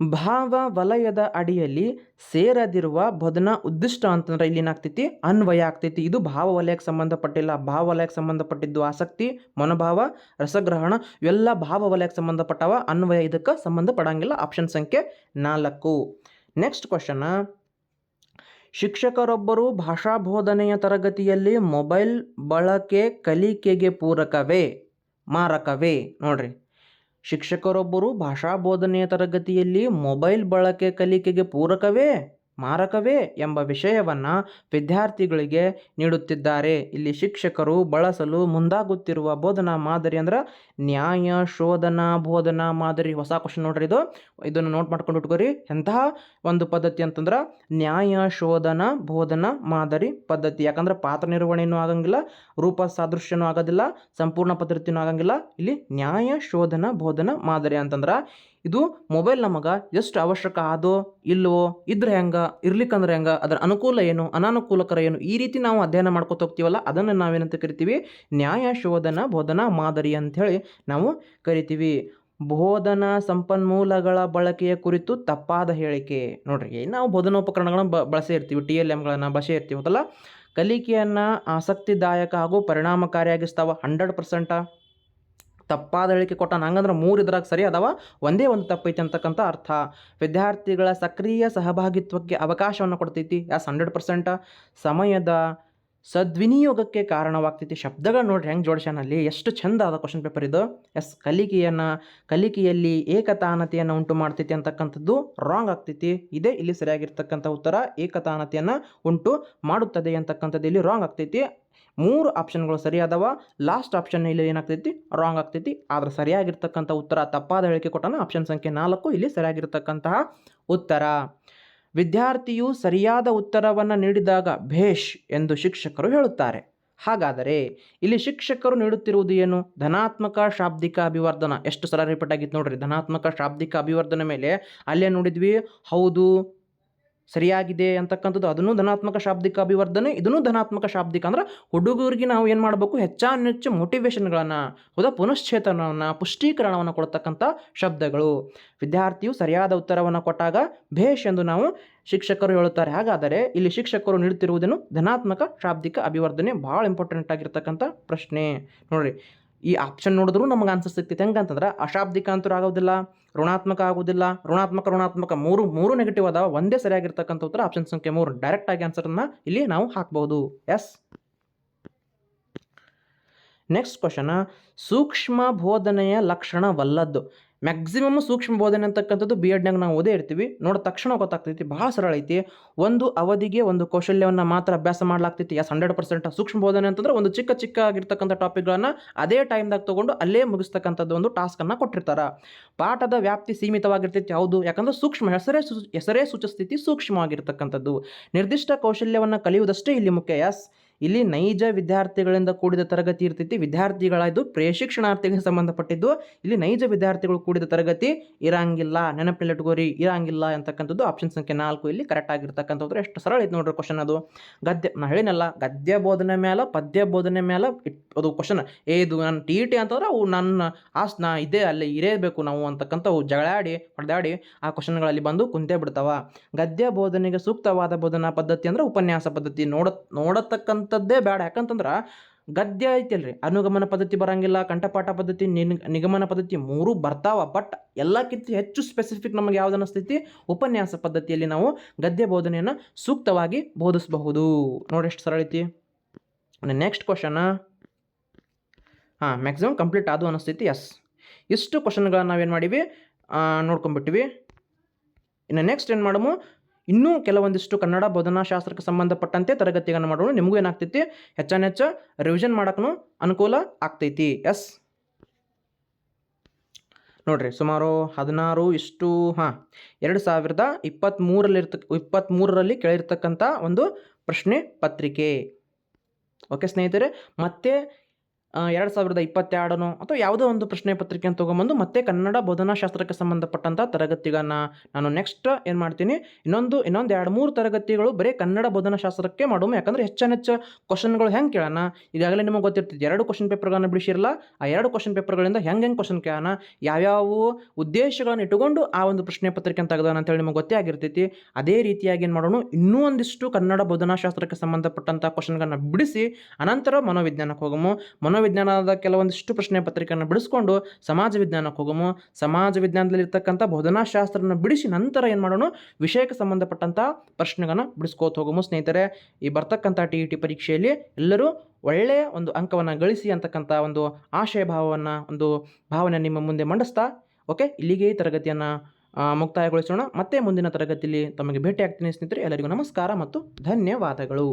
ಭಾವ ವಲಯದ ಅಡಿಯಲ್ಲಿ ಸೇರದಿರುವ ಬದನ ಉದ್ದಿಷ್ಟ ಅಂತಂದ್ರೆ ಇಲ್ಲಿ ಏನಾಗ್ತೈತಿ? ಅನ್ವಯ ಆಗ್ತೈತಿ. ಇದು ಭಾವ ವಲಯಕ್ಕೆ ಸಂಬಂಧಪಟ್ಟಿಲ್ಲ ಭಾವ ವಲಯಕ್ಕೆ ಸಂಬಂಧಪಟ್ಟಿದ್ದು ಆಸಕ್ತಿ, ಮನೋಭಾವ, ರಸಗ್ರಹಣ, ಇವೆಲ್ಲ ಭಾವ ವಲಯಕ್ಕೆ ಸಂಬಂಧಪಟ್ಟವ. ಅನ್ವಯ ಇದಕ್ಕೆ ಸಂಬಂಧಪಡಂಗಿಲ್ಲ. ಆಪ್ಷನ್ ಸಂಖ್ಯೆ ನಾಲ್ಕು. Next question. ಶಿಕ್ಷಕರೊಬ್ಬರು ಭಾಷಾ ಬೋಧನೆಯ ತರಗತಿಯಲ್ಲಿ ಮೊಬೈಲ್ ಬಳಕೆ ಕಲಿಕೆಗೆ ಪೂರಕವೇ? ಮಾರಕವೇ? ನೋಡ್ರಿ. ಶಿಕ್ಷಕರೊಬ್ಬರು ಭಾಷಾ ಬೋಧನೆಯ ತರಗತಿಯಲ್ಲಿ ಮೊಬೈಲ್ ಬಳಕೆ ಕಲಿಕೆಗೆ ಪೂರಕವೇ? ಮಾರಕವೇ ಎಂಬ ವಿಷಯವನ್ನು ವಿದ್ಯಾರ್ಥಿಗಳಿಗೆ ನೀಡುತ್ತಿದ್ದಾರೆ. ಇಲ್ಲಿ ಶಿಕ್ಷಕರು ಬಳಸಲು ಮುಂದಾಗುತ್ತಿರುವ ಬೋಧನಾ ಮಾದರಿ ಅಂದ್ರೆ ನ್ಯಾಯ, ಶೋಧನಾ, ಬೋಧನಾ ಮಾದರಿ ಹೊಸ ಕ್ವಶನ್ ನೋಡ್ರಿ ಇದು. ಇದನ್ನು ನೋಟ್ ಮಾಡ್ಕೊಂಡು ಇಟ್ಕೋರಿ ಎಂತಹ ಒಂದು ಪದ್ಧತಿ ಅಂತಂದ್ರೆ ನ್ಯಾಯ, ಶೋಧನಾ, ಬೋಧನಾ ಮಾದರಿ ಪದ್ಧತಿ. ಯಾಕಂದ್ರೆ ಪಾತ್ರ ನಿರ್ವಹಣೆಯೂ ಆಗಂಗಿಲ್ಲ, ರೂಪ ಸಾದೃಶ್ಯನೂ ಆಗೋದಿಲ್ಲ, ಸಂಪೂರ್ಣ ಪದ್ಧತಿನೂ ಆಗಂಗಿಲ್ಲ. ಇಲ್ಲಿ ನ್ಯಾಯ, ಶೋಧನಾ, ಬೋಧನಾ ಮಾದರಿ ಅಂತಂದ್ರೆ ಇದು ಮೊಬೈಲ್ ನಮಗೆ ಎಷ್ಟು ಅವಶ್ಯಕ ಆದೋ ಇಲ್ಲವೋ ಇದ್ರೆ ಹೆಂಗೆ, ಇರ್ಲಿಕ್ಕಂದ್ರೆ ಹೆಂಗೆ, ಅದರ ಅನುಕೂಲ ಏನು, ಅನಾನುಕೂಲಕರ ಏನು, ಈ ರೀತಿ ನಾವು ಅಧ್ಯಯನ ಮಾಡ್ಕೊತ ಹೋಗ್ತೀವಲ್ಲ, ಅದನ್ನು ನಾವೇನಂತ ಕರಿತೀವಿ? ನ್ಯಾಯ, ಶೋಧನ, ಬೋಧನಾ ಮಾದರಿ ಅಂಥೇಳಿ ನಾವು ಕರಿತೀವಿ. ಬೋಧನಾ ಸಂಪನ್ಮೂಲಗಳ ಬಳಕೆಯ ಕುರಿತು ತಪ್ಪಾದ ಹೇಳಿಕೆ. ನೋಡ್ರಿ ನಾವು ಬೋಧನೋಪಕರಣಗಳನ್ನು ಬ, ಬಳಸೇ ಇರ್ತೀವಿ, ಟಿ ಎಲ್ ಎಮ್ಗಳನ್ನು ಬಳಸೇ ಇರ್ತೀವಿ ಹೌದಲ್ಲ ಕಲಿಕೆಯನ್ನು ಆಸಕ್ತಿದಾಯಕ ಹಾಗೂ ಪರಿಣಾಮಕಾರಿಯಾಗಿಸ್ತಾವ, ಹಂಡ್ರೆಡ್ ಪರ್ಸೆಂಟ? ತಪ್ಪಾದ ಹೇಳಿಕೆ ಕೊಟ್ಟ ಹಂಗಂದ್ರೆ ಮೂರು ಇದ್ರಾಗ ಸರಿ ಅದಾವ? ಒಂದೇ ಒಂದು ತಪ್ಪೈತಿ ಅಂತಕ್ಕಂಥ ಅರ್ಥ. ವಿದ್ಯಾರ್ಥಿಗಳ ಸಕ್ರಿಯ ಸಹಭಾಗಿತ್ವಕ್ಕೆ ಅವಕಾಶವನ್ನು ಕೊಡ್ತೈತಿ. ಎಸ್ ಹಂಡ್ರೆಡ್ ಪರ್ಸೆಂಟ್ ಸಮಯದ ಸದ್ವಿನಿಯೋಗಕ್ಕೆ ಕಾರಣವಾಗ್ತೈತಿ. ಶಬ್ದಗಳು ನೋಡ್ರಿ ಹೆಂಗೆ ಜೋಡಿಸ್ಯಾನಲ್ಲಿ ಎಷ್ಟು ಚಂದ ಅದ ಕ್ವಶನ್ ಪೇಪರ್ ಇದು. ಎಸ್ ಕಲಿಕೆಯನ್ನು, ಕಲಿಕೆಯಲ್ಲಿ ಏಕತಾನತೆಯನ್ನು ಉಂಟು ಮಾಡ್ತೈತಿ ಅಂತಕ್ಕಂಥದ್ದು ರಾಂಗ್ ಆಗ್ತೈತಿ. ಇದೇ ಇಲ್ಲಿ ಸರಿಯಾಗಿರ್ತಕ್ಕಂಥ ಉತ್ತರ ಏಕತಾನತೆಯನ್ನು ಉಂಟು ಮಾಡುತ್ತದೆ ಅಂತಕ್ಕಂಥದ್ದು ಇಲ್ಲಿ ರಾಂಗ್ ಆಗ್ತೈತಿ. ಮೂರು ಆಪ್ಷನ್ಗಳು ಸರಿ ಅದಾವ ಲಾಸ್ಟ್ ಆಪ್ಷನ್ ಇಲ್ಲಿ ಏನಾಗ್ತೈತಿ? ರಾಂಗ್ ಆಗ್ತೈತಿ. ಆದರೆ ಸರಿಯಾಗಿರ್ತಕ್ಕಂಥ ಉತ್ತರ, ತಪ್ಪಾದ ಹೇಳಿಕೆ ಕೊಟ್ಟನ ಆಪ್ಷನ್ ಸಂಖ್ಯೆ ನಾಲ್ಕು ಇಲ್ಲಿ ಸರಿಯಾಗಿರ್ತಕ್ಕಂತಹ ಉತ್ತರ. ವಿದ್ಯಾರ್ಥಿಯು ಸರಿಯಾದ ಉತ್ತರವನ್ನು ನೀಡಿದಾಗ ಭೇಷ್ ಎಂದು ಶಿಕ್ಷಕರು ಹೇಳುತ್ತಾರೆ. ಹಾಗಾದರೆ ಇಲ್ಲಿ ಶಿಕ್ಷಕರು ನೀಡುತ್ತಿರುವುದು ಏನು? ಧನಾತ್ಮಕ ಶಾಬ್ದಿಕ ಅಭಿವರ್ಧನ. ಎಷ್ಟು ಸಲ ರಿಪೀಟ್ ಆಗಿತ್ತು ನೋಡ್ರಿ. ಧನಾತ್ಮಕ ಶಾಬ್ದಿಕ ಅಭಿವರ್ಧನ ಮೇಲೆ ಅಲ್ಲೇ ನೋಡಿದ್ವಿ. ಹೌದು ಸರಿಯಾಗಿದೆ ಅಂತಕ್ಕಂಥದ್ದು ಅದನ್ನು ಧನಾತ್ಮಕ ಶಾಬ್ದಿಕ ಅಭಿವರ್ಧನೆ, ಇದನ್ನು ಧನಾತ್ಮಕ ಶಾಬ್ದಿಕ ಅಂದ್ರೆ ಹುಡುಗರಿಗೆ ನಾವು ಏನು ಮಾಡಬೇಕು? ಹೆಚ್ಚಾನೆಚ್ಚು ಮೋಟಿವೇಶನ್ಗಳನ್ನು ಹೌದಾ? ಪುನಶ್ಚೇತನವನ್ನು, ಪುಷ್ಟೀಕರಣವನ್ನು ಕೊಡ್ತಕ್ಕಂಥ ಶಬ್ದಗಳು. ವಿದ್ಯಾರ್ಥಿಯು ಸರಿಯಾದ ಉತ್ತರವನ್ನು ಕೊಟ್ಟಾಗ ಭೇಷ್ ಎಂದು ನಾವು ಶಿಕ್ಷಕರು ಹೇಳುತ್ತಾರೆ. ಹಾಗಾದರೆ ಇಲ್ಲಿ ಶಿಕ್ಷಕರು ನೀಡುತ್ತಿರುವುದನ್ನು ಧನಾತ್ಮಕ ಶಾಬ್ದಿಕ ಅಭಿವರ್ಧನೆ ಭಾಳ ಇಂಪಾರ್ಟೆಂಟ್ ಆಗಿರ್ತಕ್ಕಂಥ ಪ್ರಶ್ನೆ. ನೋಡ್ರಿ. ಈ ಆಪ್ಷನ್ ನೋಡಿದ್ರು ನಮಗೆ ಆನ್ಸರ್ ಸಿಗ್ತೈತೆ. ಹೆಂಗಂತಂದ್ರೆ ಅಶಾಬ್ದಿಕ ಅಂತೂ ಆಗೋದಿಲ್ಲ, ಋಣಾತ್ಮಕ ಆಗೋದಿಲ್ಲ. ಋಣಾತ್ಮಕ ಋಣಾತ್ಮಕ ಮೂರು ಮೂರು ನೆಗೆಟಿವ್ ಅದಾವ, ಒಂದೇ ಸರಿಯಾಗಿರ್ತಕ್ಕಂಥ ಉತ್ತರ ಆಪ್ಷನ್ ಸಂಖ್ಯೆ ಮೂರು. ಡೈರೆಕ್ಟ್ ಆಗಿ ಆನ್ಸರನ್ನು ಇಲ್ಲಿ ನಾವು ಹಾಕ್ಬೋದು. ಎಸ್ ನೆಕ್ಸ್ಟ್ ಕ್ವಶನ ಸೂಕ್ಷ್ಮ ಬೋಧನೆಯ ಲಕ್ಷಣವಲ್ಲದ್ದು. ಮ್ಯಾಕ್ಸಿಮಮ್ ಸೂಕ್ಷ್ಮ ಬೋಧನೆ ಅಂತಕ್ಕಂಥದ್ದು ಬಿ ಎಡ್ನಾಗ ನಾವು ಓದೇ ಇರ್ತೀವಿ. ನೋಡಿದ ತಕ್ಷಣ ಗೊತ್ತಾಗ್ತೈತಿ, ಭಾಳ ಸರಳ ಐತಿ. ಒಂದು ಅವಧಿಗೆ ಒಂದು ಕೌಶಲ್ಯವನ್ನು ಮಾತ್ರ ಅಭ್ಯಾಸ ಮಾಡಲಾಗ್ತೈತಿ. ಎಸ್ ಹಂಡ್ರೆಡ್ ಪರ್ಸೆಂಟ್ ಸೂಕ್ಷ್ಮ ಬೋಧನೆ ಅಂತಂದ್ರೆ ಒಂದು ಚಿಕ್ಕ ಚಿಕ್ಕ ಆಗಿರ್ತಕ್ಕಂಥ ಟಾಪಿಕ್ಗಳನ್ನು ಅದೇ ಟೈಮ್ದಾಗ ತೊಗೊಂಡು ಅಲ್ಲೇ ಮುಗಿಸ್ತಕ್ಕಂಥದ್ದು ಒಂದು ಟಾಸ್ಕನ್ನು ಕೊಟ್ಟಿರ್ತಾರೆ. ಪಾಠದ ವ್ಯಾಪ್ತಿ ಸೀಮಿತವಾಗಿರ್ತೈತಿ ಯಾವುದು ಯಾಕಂದ್ರೆ ಸೂಕ್ಷ್ಮ ಹೆಸರೇ ಹೆಸರೇ ಸೂಚಿಸ್ತೈತಿ, ಸೂಕ್ಷ್ಮವಾಗಿರ್ತಕ್ಕಂಥದ್ದು. ನಿರ್ದಿಷ್ಟ ಕೌಶಲ್ಯವನ್ನು ಕಲಿಯುವುದಷ್ಟೇ ಇಲ್ಲಿ ಮುಖ್ಯ. ಎಸ್ ಇಲ್ಲಿ ನೈಜ ವಿದ್ಯಾರ್ಥಿಗಳಿಂದ ಕೂಡಿದ ತರಗತಿ ಇರ್ತೈತಿ. ವಿದ್ಯಾರ್ಥಿಗಳಾಯ್ದು ಪ್ರೇಶಿಕ್ಷಣಾರ್ಥಿಗೆ ಸಂಬಂಧಪಟ್ಟಿದ್ದು. ಇಲ್ಲಿ ನೈಜ ವಿದ್ಯಾರ್ಥಿಗಳು ಕೂಡಿದ ತರಗತಿ ಇರಂಗಿಲ್ಲ ನೆನಪಿನಲ್ಲಿಟ್ಕೋರಿ ಇರಂಗಿಲ್ಲ ಅಂತಕ್ಕಂಥದ್ದು ಆಪ್ಷನ್ ಸಂಖ್ಯೆ ನಾಲ್ಕು ಇಲ್ಲಿ ಕರೆಕ್ಟ್ ಆಗಿರ್ತಕ್ಕಂಥದ್ದು. ಎಷ್ಟು ಸರಳ ಐತೆ ನೋಡ್ರಿ ಕ್ವಶನ್ ಅದು. ಗದ್ಯ, ನಾ ಹೇಳಿನಲ್ಲ ಗದ್ಯ ಬೋಧನೆ ಮೇಲೆ ಪದ್ಯ ಬೋಧನೆ ಮೇಲೆ ಅದು ಕ್ವಶನ್ ಏ ಇದು ನನ್ನ ಟಿ ಟಿ ಅಂತಂದ್ರೆ ಅವು ನನ್ನ ಆಸ್, ನಾ ಇದೇ ಅಲ್ಲಿ ಇರೇಬೇಕು ನಾವು ಅಂತಕ್ಕಂಥವು ಜಗಳಾಡಿ, ಹೊಡೆದಾಡಿ ಆ ಕ್ವಶನ್ಗಳಲ್ಲಿ ಬಂದು ಕುಂತೇ ಬಿಡ್ತಾವ. ಗದ್ಯ ಬೋಧನೆಗೆ ಸೂಕ್ತವಾದ ಬೋಧನಾ ಪದ್ಧತಿ ಅಂದ್ರೆ ಉಪನ್ಯಾಸ ಪದ್ಧತಿ ನೋಡ ನೋಡತಕ್ಕಂಥದ್ದೇ ಬೇಡ. ಯಾಕಂತಂದ್ರೆ ಗದ್ಯ ಐತಿಲ್ರಿ. ಅನುಗಮನ ಪದ್ಧತಿ ಬರಂಗಿಲ್ಲ, ಕಂಠಪಾಠ ಪದ್ಧತಿ ನಿಗಮನ ಪದ್ಧತಿ ಮೂರು ಬರ್ತಾವ. ಬಟ್ ಎಲ್ಲಕ್ಕಿಂತ ಹೆಚ್ಚು ಸ್ಪೆಸಿಫಿಕ್ ನಮಗೆ ಯಾವ್ದು ಅನಿಸ್ತೈತಿ ಉಪನ್ಯಾಸ ಪದ್ಧತಿಯಲ್ಲಿ ನಾವು ಗದ್ಯ ಬೋಧನೆಯನ್ನು ಸೂಕ್ತವಾಗಿ ಬೋಧಿಸಬಹುದು. ನೋಡಿ ಎಷ್ಟು ಸರಳ ಐತಿ. ನೆಕ್ಸ್ಟ್ ಕ್ವಶನ್ ಹಾಂ ಮ್ಯಾಕ್ಸಿಮಮ್ ಕಂಪ್ಲೀಟ್ ಅದು ಅನಿಸ್ತೈತಿ ಎಸ್ ಇಷ್ಟು ಕ್ವಶನ್ಗಳನ್ನ ನಾವೇನು ಮಾಡೀವಿ? ನೋಡ್ಕೊಂಬಿಟ್ಟಿವಿ ಇನ್ನು ನೆಕ್ಸ್ಟ್ ಏನು ಮಾಡಮು? ಇನ್ನೂ ಕೆಲವೊಂದಿಷ್ಟು ಕನ್ನಡ ಬೋಧನಾಶಾಸ್ತ್ರಕ್ಕೆ ಸಂಬಂಧಪಟ್ಟಂತೆ ತರಗತಿಗಳನ್ನು ಮಾಡೋಣ. ನಿಮಗೂ ಏನಾಗ್ತೈತಿ? ಹೆಚ್ಚಾನೆಚ್ಚ ರಿವಿಷನ್ ಮಾಡೋಕ್ಕೂ ಅನುಕೂಲ ಆಗ್ತೈತಿ. ಎಸ್ ನೋಡ್ರಿ, ಸುಮಾರು ಹದಿನಾರು ಇಷ್ಟು, ಹಾಂ, ಎರಡು ಸಾವಿರದ ಇಪ್ಪತ್ತ್ಮೂರಲ್ಲಿ ಇರ್ತ ಇಪ್ಪತ್ತ್ಮೂರರಲ್ಲಿ ಕೇಳಿರ್ತಕ್ಕಂಥ ಒಂದು ಪ್ರಶ್ನೆ ಪತ್ರಿಕೆ. ಓಕೆ ಸ್ನೇಹಿತರೆ, ಮತ್ತೆ ಎರಡು ಸಾವಿರದ ಇಪ್ಪತ್ತೆರಡನೋ ಅಥವಾ ಯಾವುದೋ ಒಂದು ಪ್ರಶ್ನೆ ಪತ್ರಿಕೆಯನ್ನು ತೊಗೊಂಬಂದು ಮತ್ತೆ ಕನ್ನಡ ಬೋಧನಾಶಾಸ್ತ್ರಕ್ಕೆ ಸಂಬಂಧಪಟ್ಟಂಥ ತರಗತಿಗಳನ್ನು ನಾನು ನೆಕ್ಸ್ಟ್ ಏನು ಮಾಡ್ತೀನಿ, ಇನ್ನೊಂದು ಇನ್ನೊಂದು ಎರಡು, ಮೂರು ತರಗತಿಗಳು ಬರೀ ಕನ್ನಡ ಬೋಧನಾಶಾಸ್ತ್ರಕ್ಕೆ ಮಾಡೋಣ ಯಾಕಂದರೆ ಹೆಚ್ಚೆಚ್ಚು ಕ್ವಶನ್ಗಳು ಹೆಂಗೆ ಕೇಳೋಣ? ಈಗಾಗಲೇ ನಿಮಗೆ ಗೊತ್ತಿರ್ತೈತಿ ಎರಡು ಕ್ವಶನ್ ಪೇಪರ್ಗಳನ್ನು ಬಿಡಿಸಿರಲ್ಲ, ಆ ಎರಡು ಕ್ವಶನ್ ಪೇಪರ್ಗಳಿಂದ ಹೆಂಗೆ ಹೆಂಗೆ ಕ್ವಶನ್ ಕೇಳೋಣ? ಯಾವ್ಯಾವ ಉದ್ದೇಶಗಳನ್ನು ಇಟ್ಟುಕೊಂಡು ಆ ಒಂದು ಪ್ರಶ್ನೆ ಪತ್ರಿಕೆಯನ್ನು ತೆಗೆದಾನ ಅಂತೇಳಿ ನಿಮಗೆ ಗೊತ್ತೇ ಆಗಿರ್ತೈತಿ. ಅದೇ ರೀತಿಯಾಗಿ ಏನು ಮಾಡೋಣ? ಇನ್ನೂ ಒಂದಿಷ್ಟು ಕನ್ನಡ ಬೋಧನಾಶಾಸ್ತ್ರಕ್ಕೆ ಸಂಬಂಧಪಟ್ಟಂಥ ಕ್ವಶನ್ಗಳನ್ನ ಬಿಡಿಸಿ, ಅನಂತರ ಮನೋವಿಜ್ಞಾನಕ್ಕೆ ಹೋಗಮು. ಮನೋವಿಜ್ಞಾನದ ಕೆಲವೊಂದಿಷ್ಟು ಪ್ರಶ್ನೆ ಪತ್ರಿಕೆಯನ್ನು ಬಿಡಿಸ್ಕೊಂಡು ಸಮಾಜ ವಿಜ್ಞಾನಕ್ಕೆ ಹೋಗಮು, ಸಮಾಜ ವಿಜ್ಞಾನದಲ್ಲಿ ಇರ್ತಕ್ಕಂಥ ಬೋಧನಾಶಾಸ್ತ್ರನ ಬಿಡಿಸಿ ನಂತರ ಏನು ಮಾಡೋಣ ವಿಷಯಕ್ಕೆ ಸಂಬಂಧಪಟ್ಟಂಥ ಪ್ರಶ್ನೆಗಳನ್ನು ಬಿಡಿಸ್ಕೋತ ಹೋಗಮು. ಸ್ನೇಹಿತರೆ, ಈ ಬರ್ತಕ್ಕಂಥ ಟಿ ಇ ಟಿ ಪರೀಕ್ಷೆಯಲ್ಲಿ ಎಲ್ಲರೂ ಒಳ್ಳೆಯ ಒಂದು ಅಂಕವನ್ನು ಗಳಿಸಿ ಅಂತಕ್ಕಂಥ ಒಂದು ಆಶಯ ಭಾವವನ್ನು ಒಂದು ಭಾವನೆ ನಿಮ್ಮ ಮುಂದೆ ಮಂಡಿಸ್ತಾ, ಓಕೆ? ಇಲ್ಲಿಗೆ ಈ ತರಗತಿಯನ್ನು ಮುಕ್ತಾಯಗೊಳಿಸೋಣ. ಮತ್ತೆ ಮುಂದಿನ ತರಗತಿಯಲ್ಲಿ ತಮಗೆ ಭೇಟಿ ಆಗ್ತೀನಿ ಸ್ನೇಹಿತರೆ. ಎಲ್ಲರಿಗೂ ನಮಸ್ಕಾರ ಮತ್ತು ಧನ್ಯವಾದಗಳು.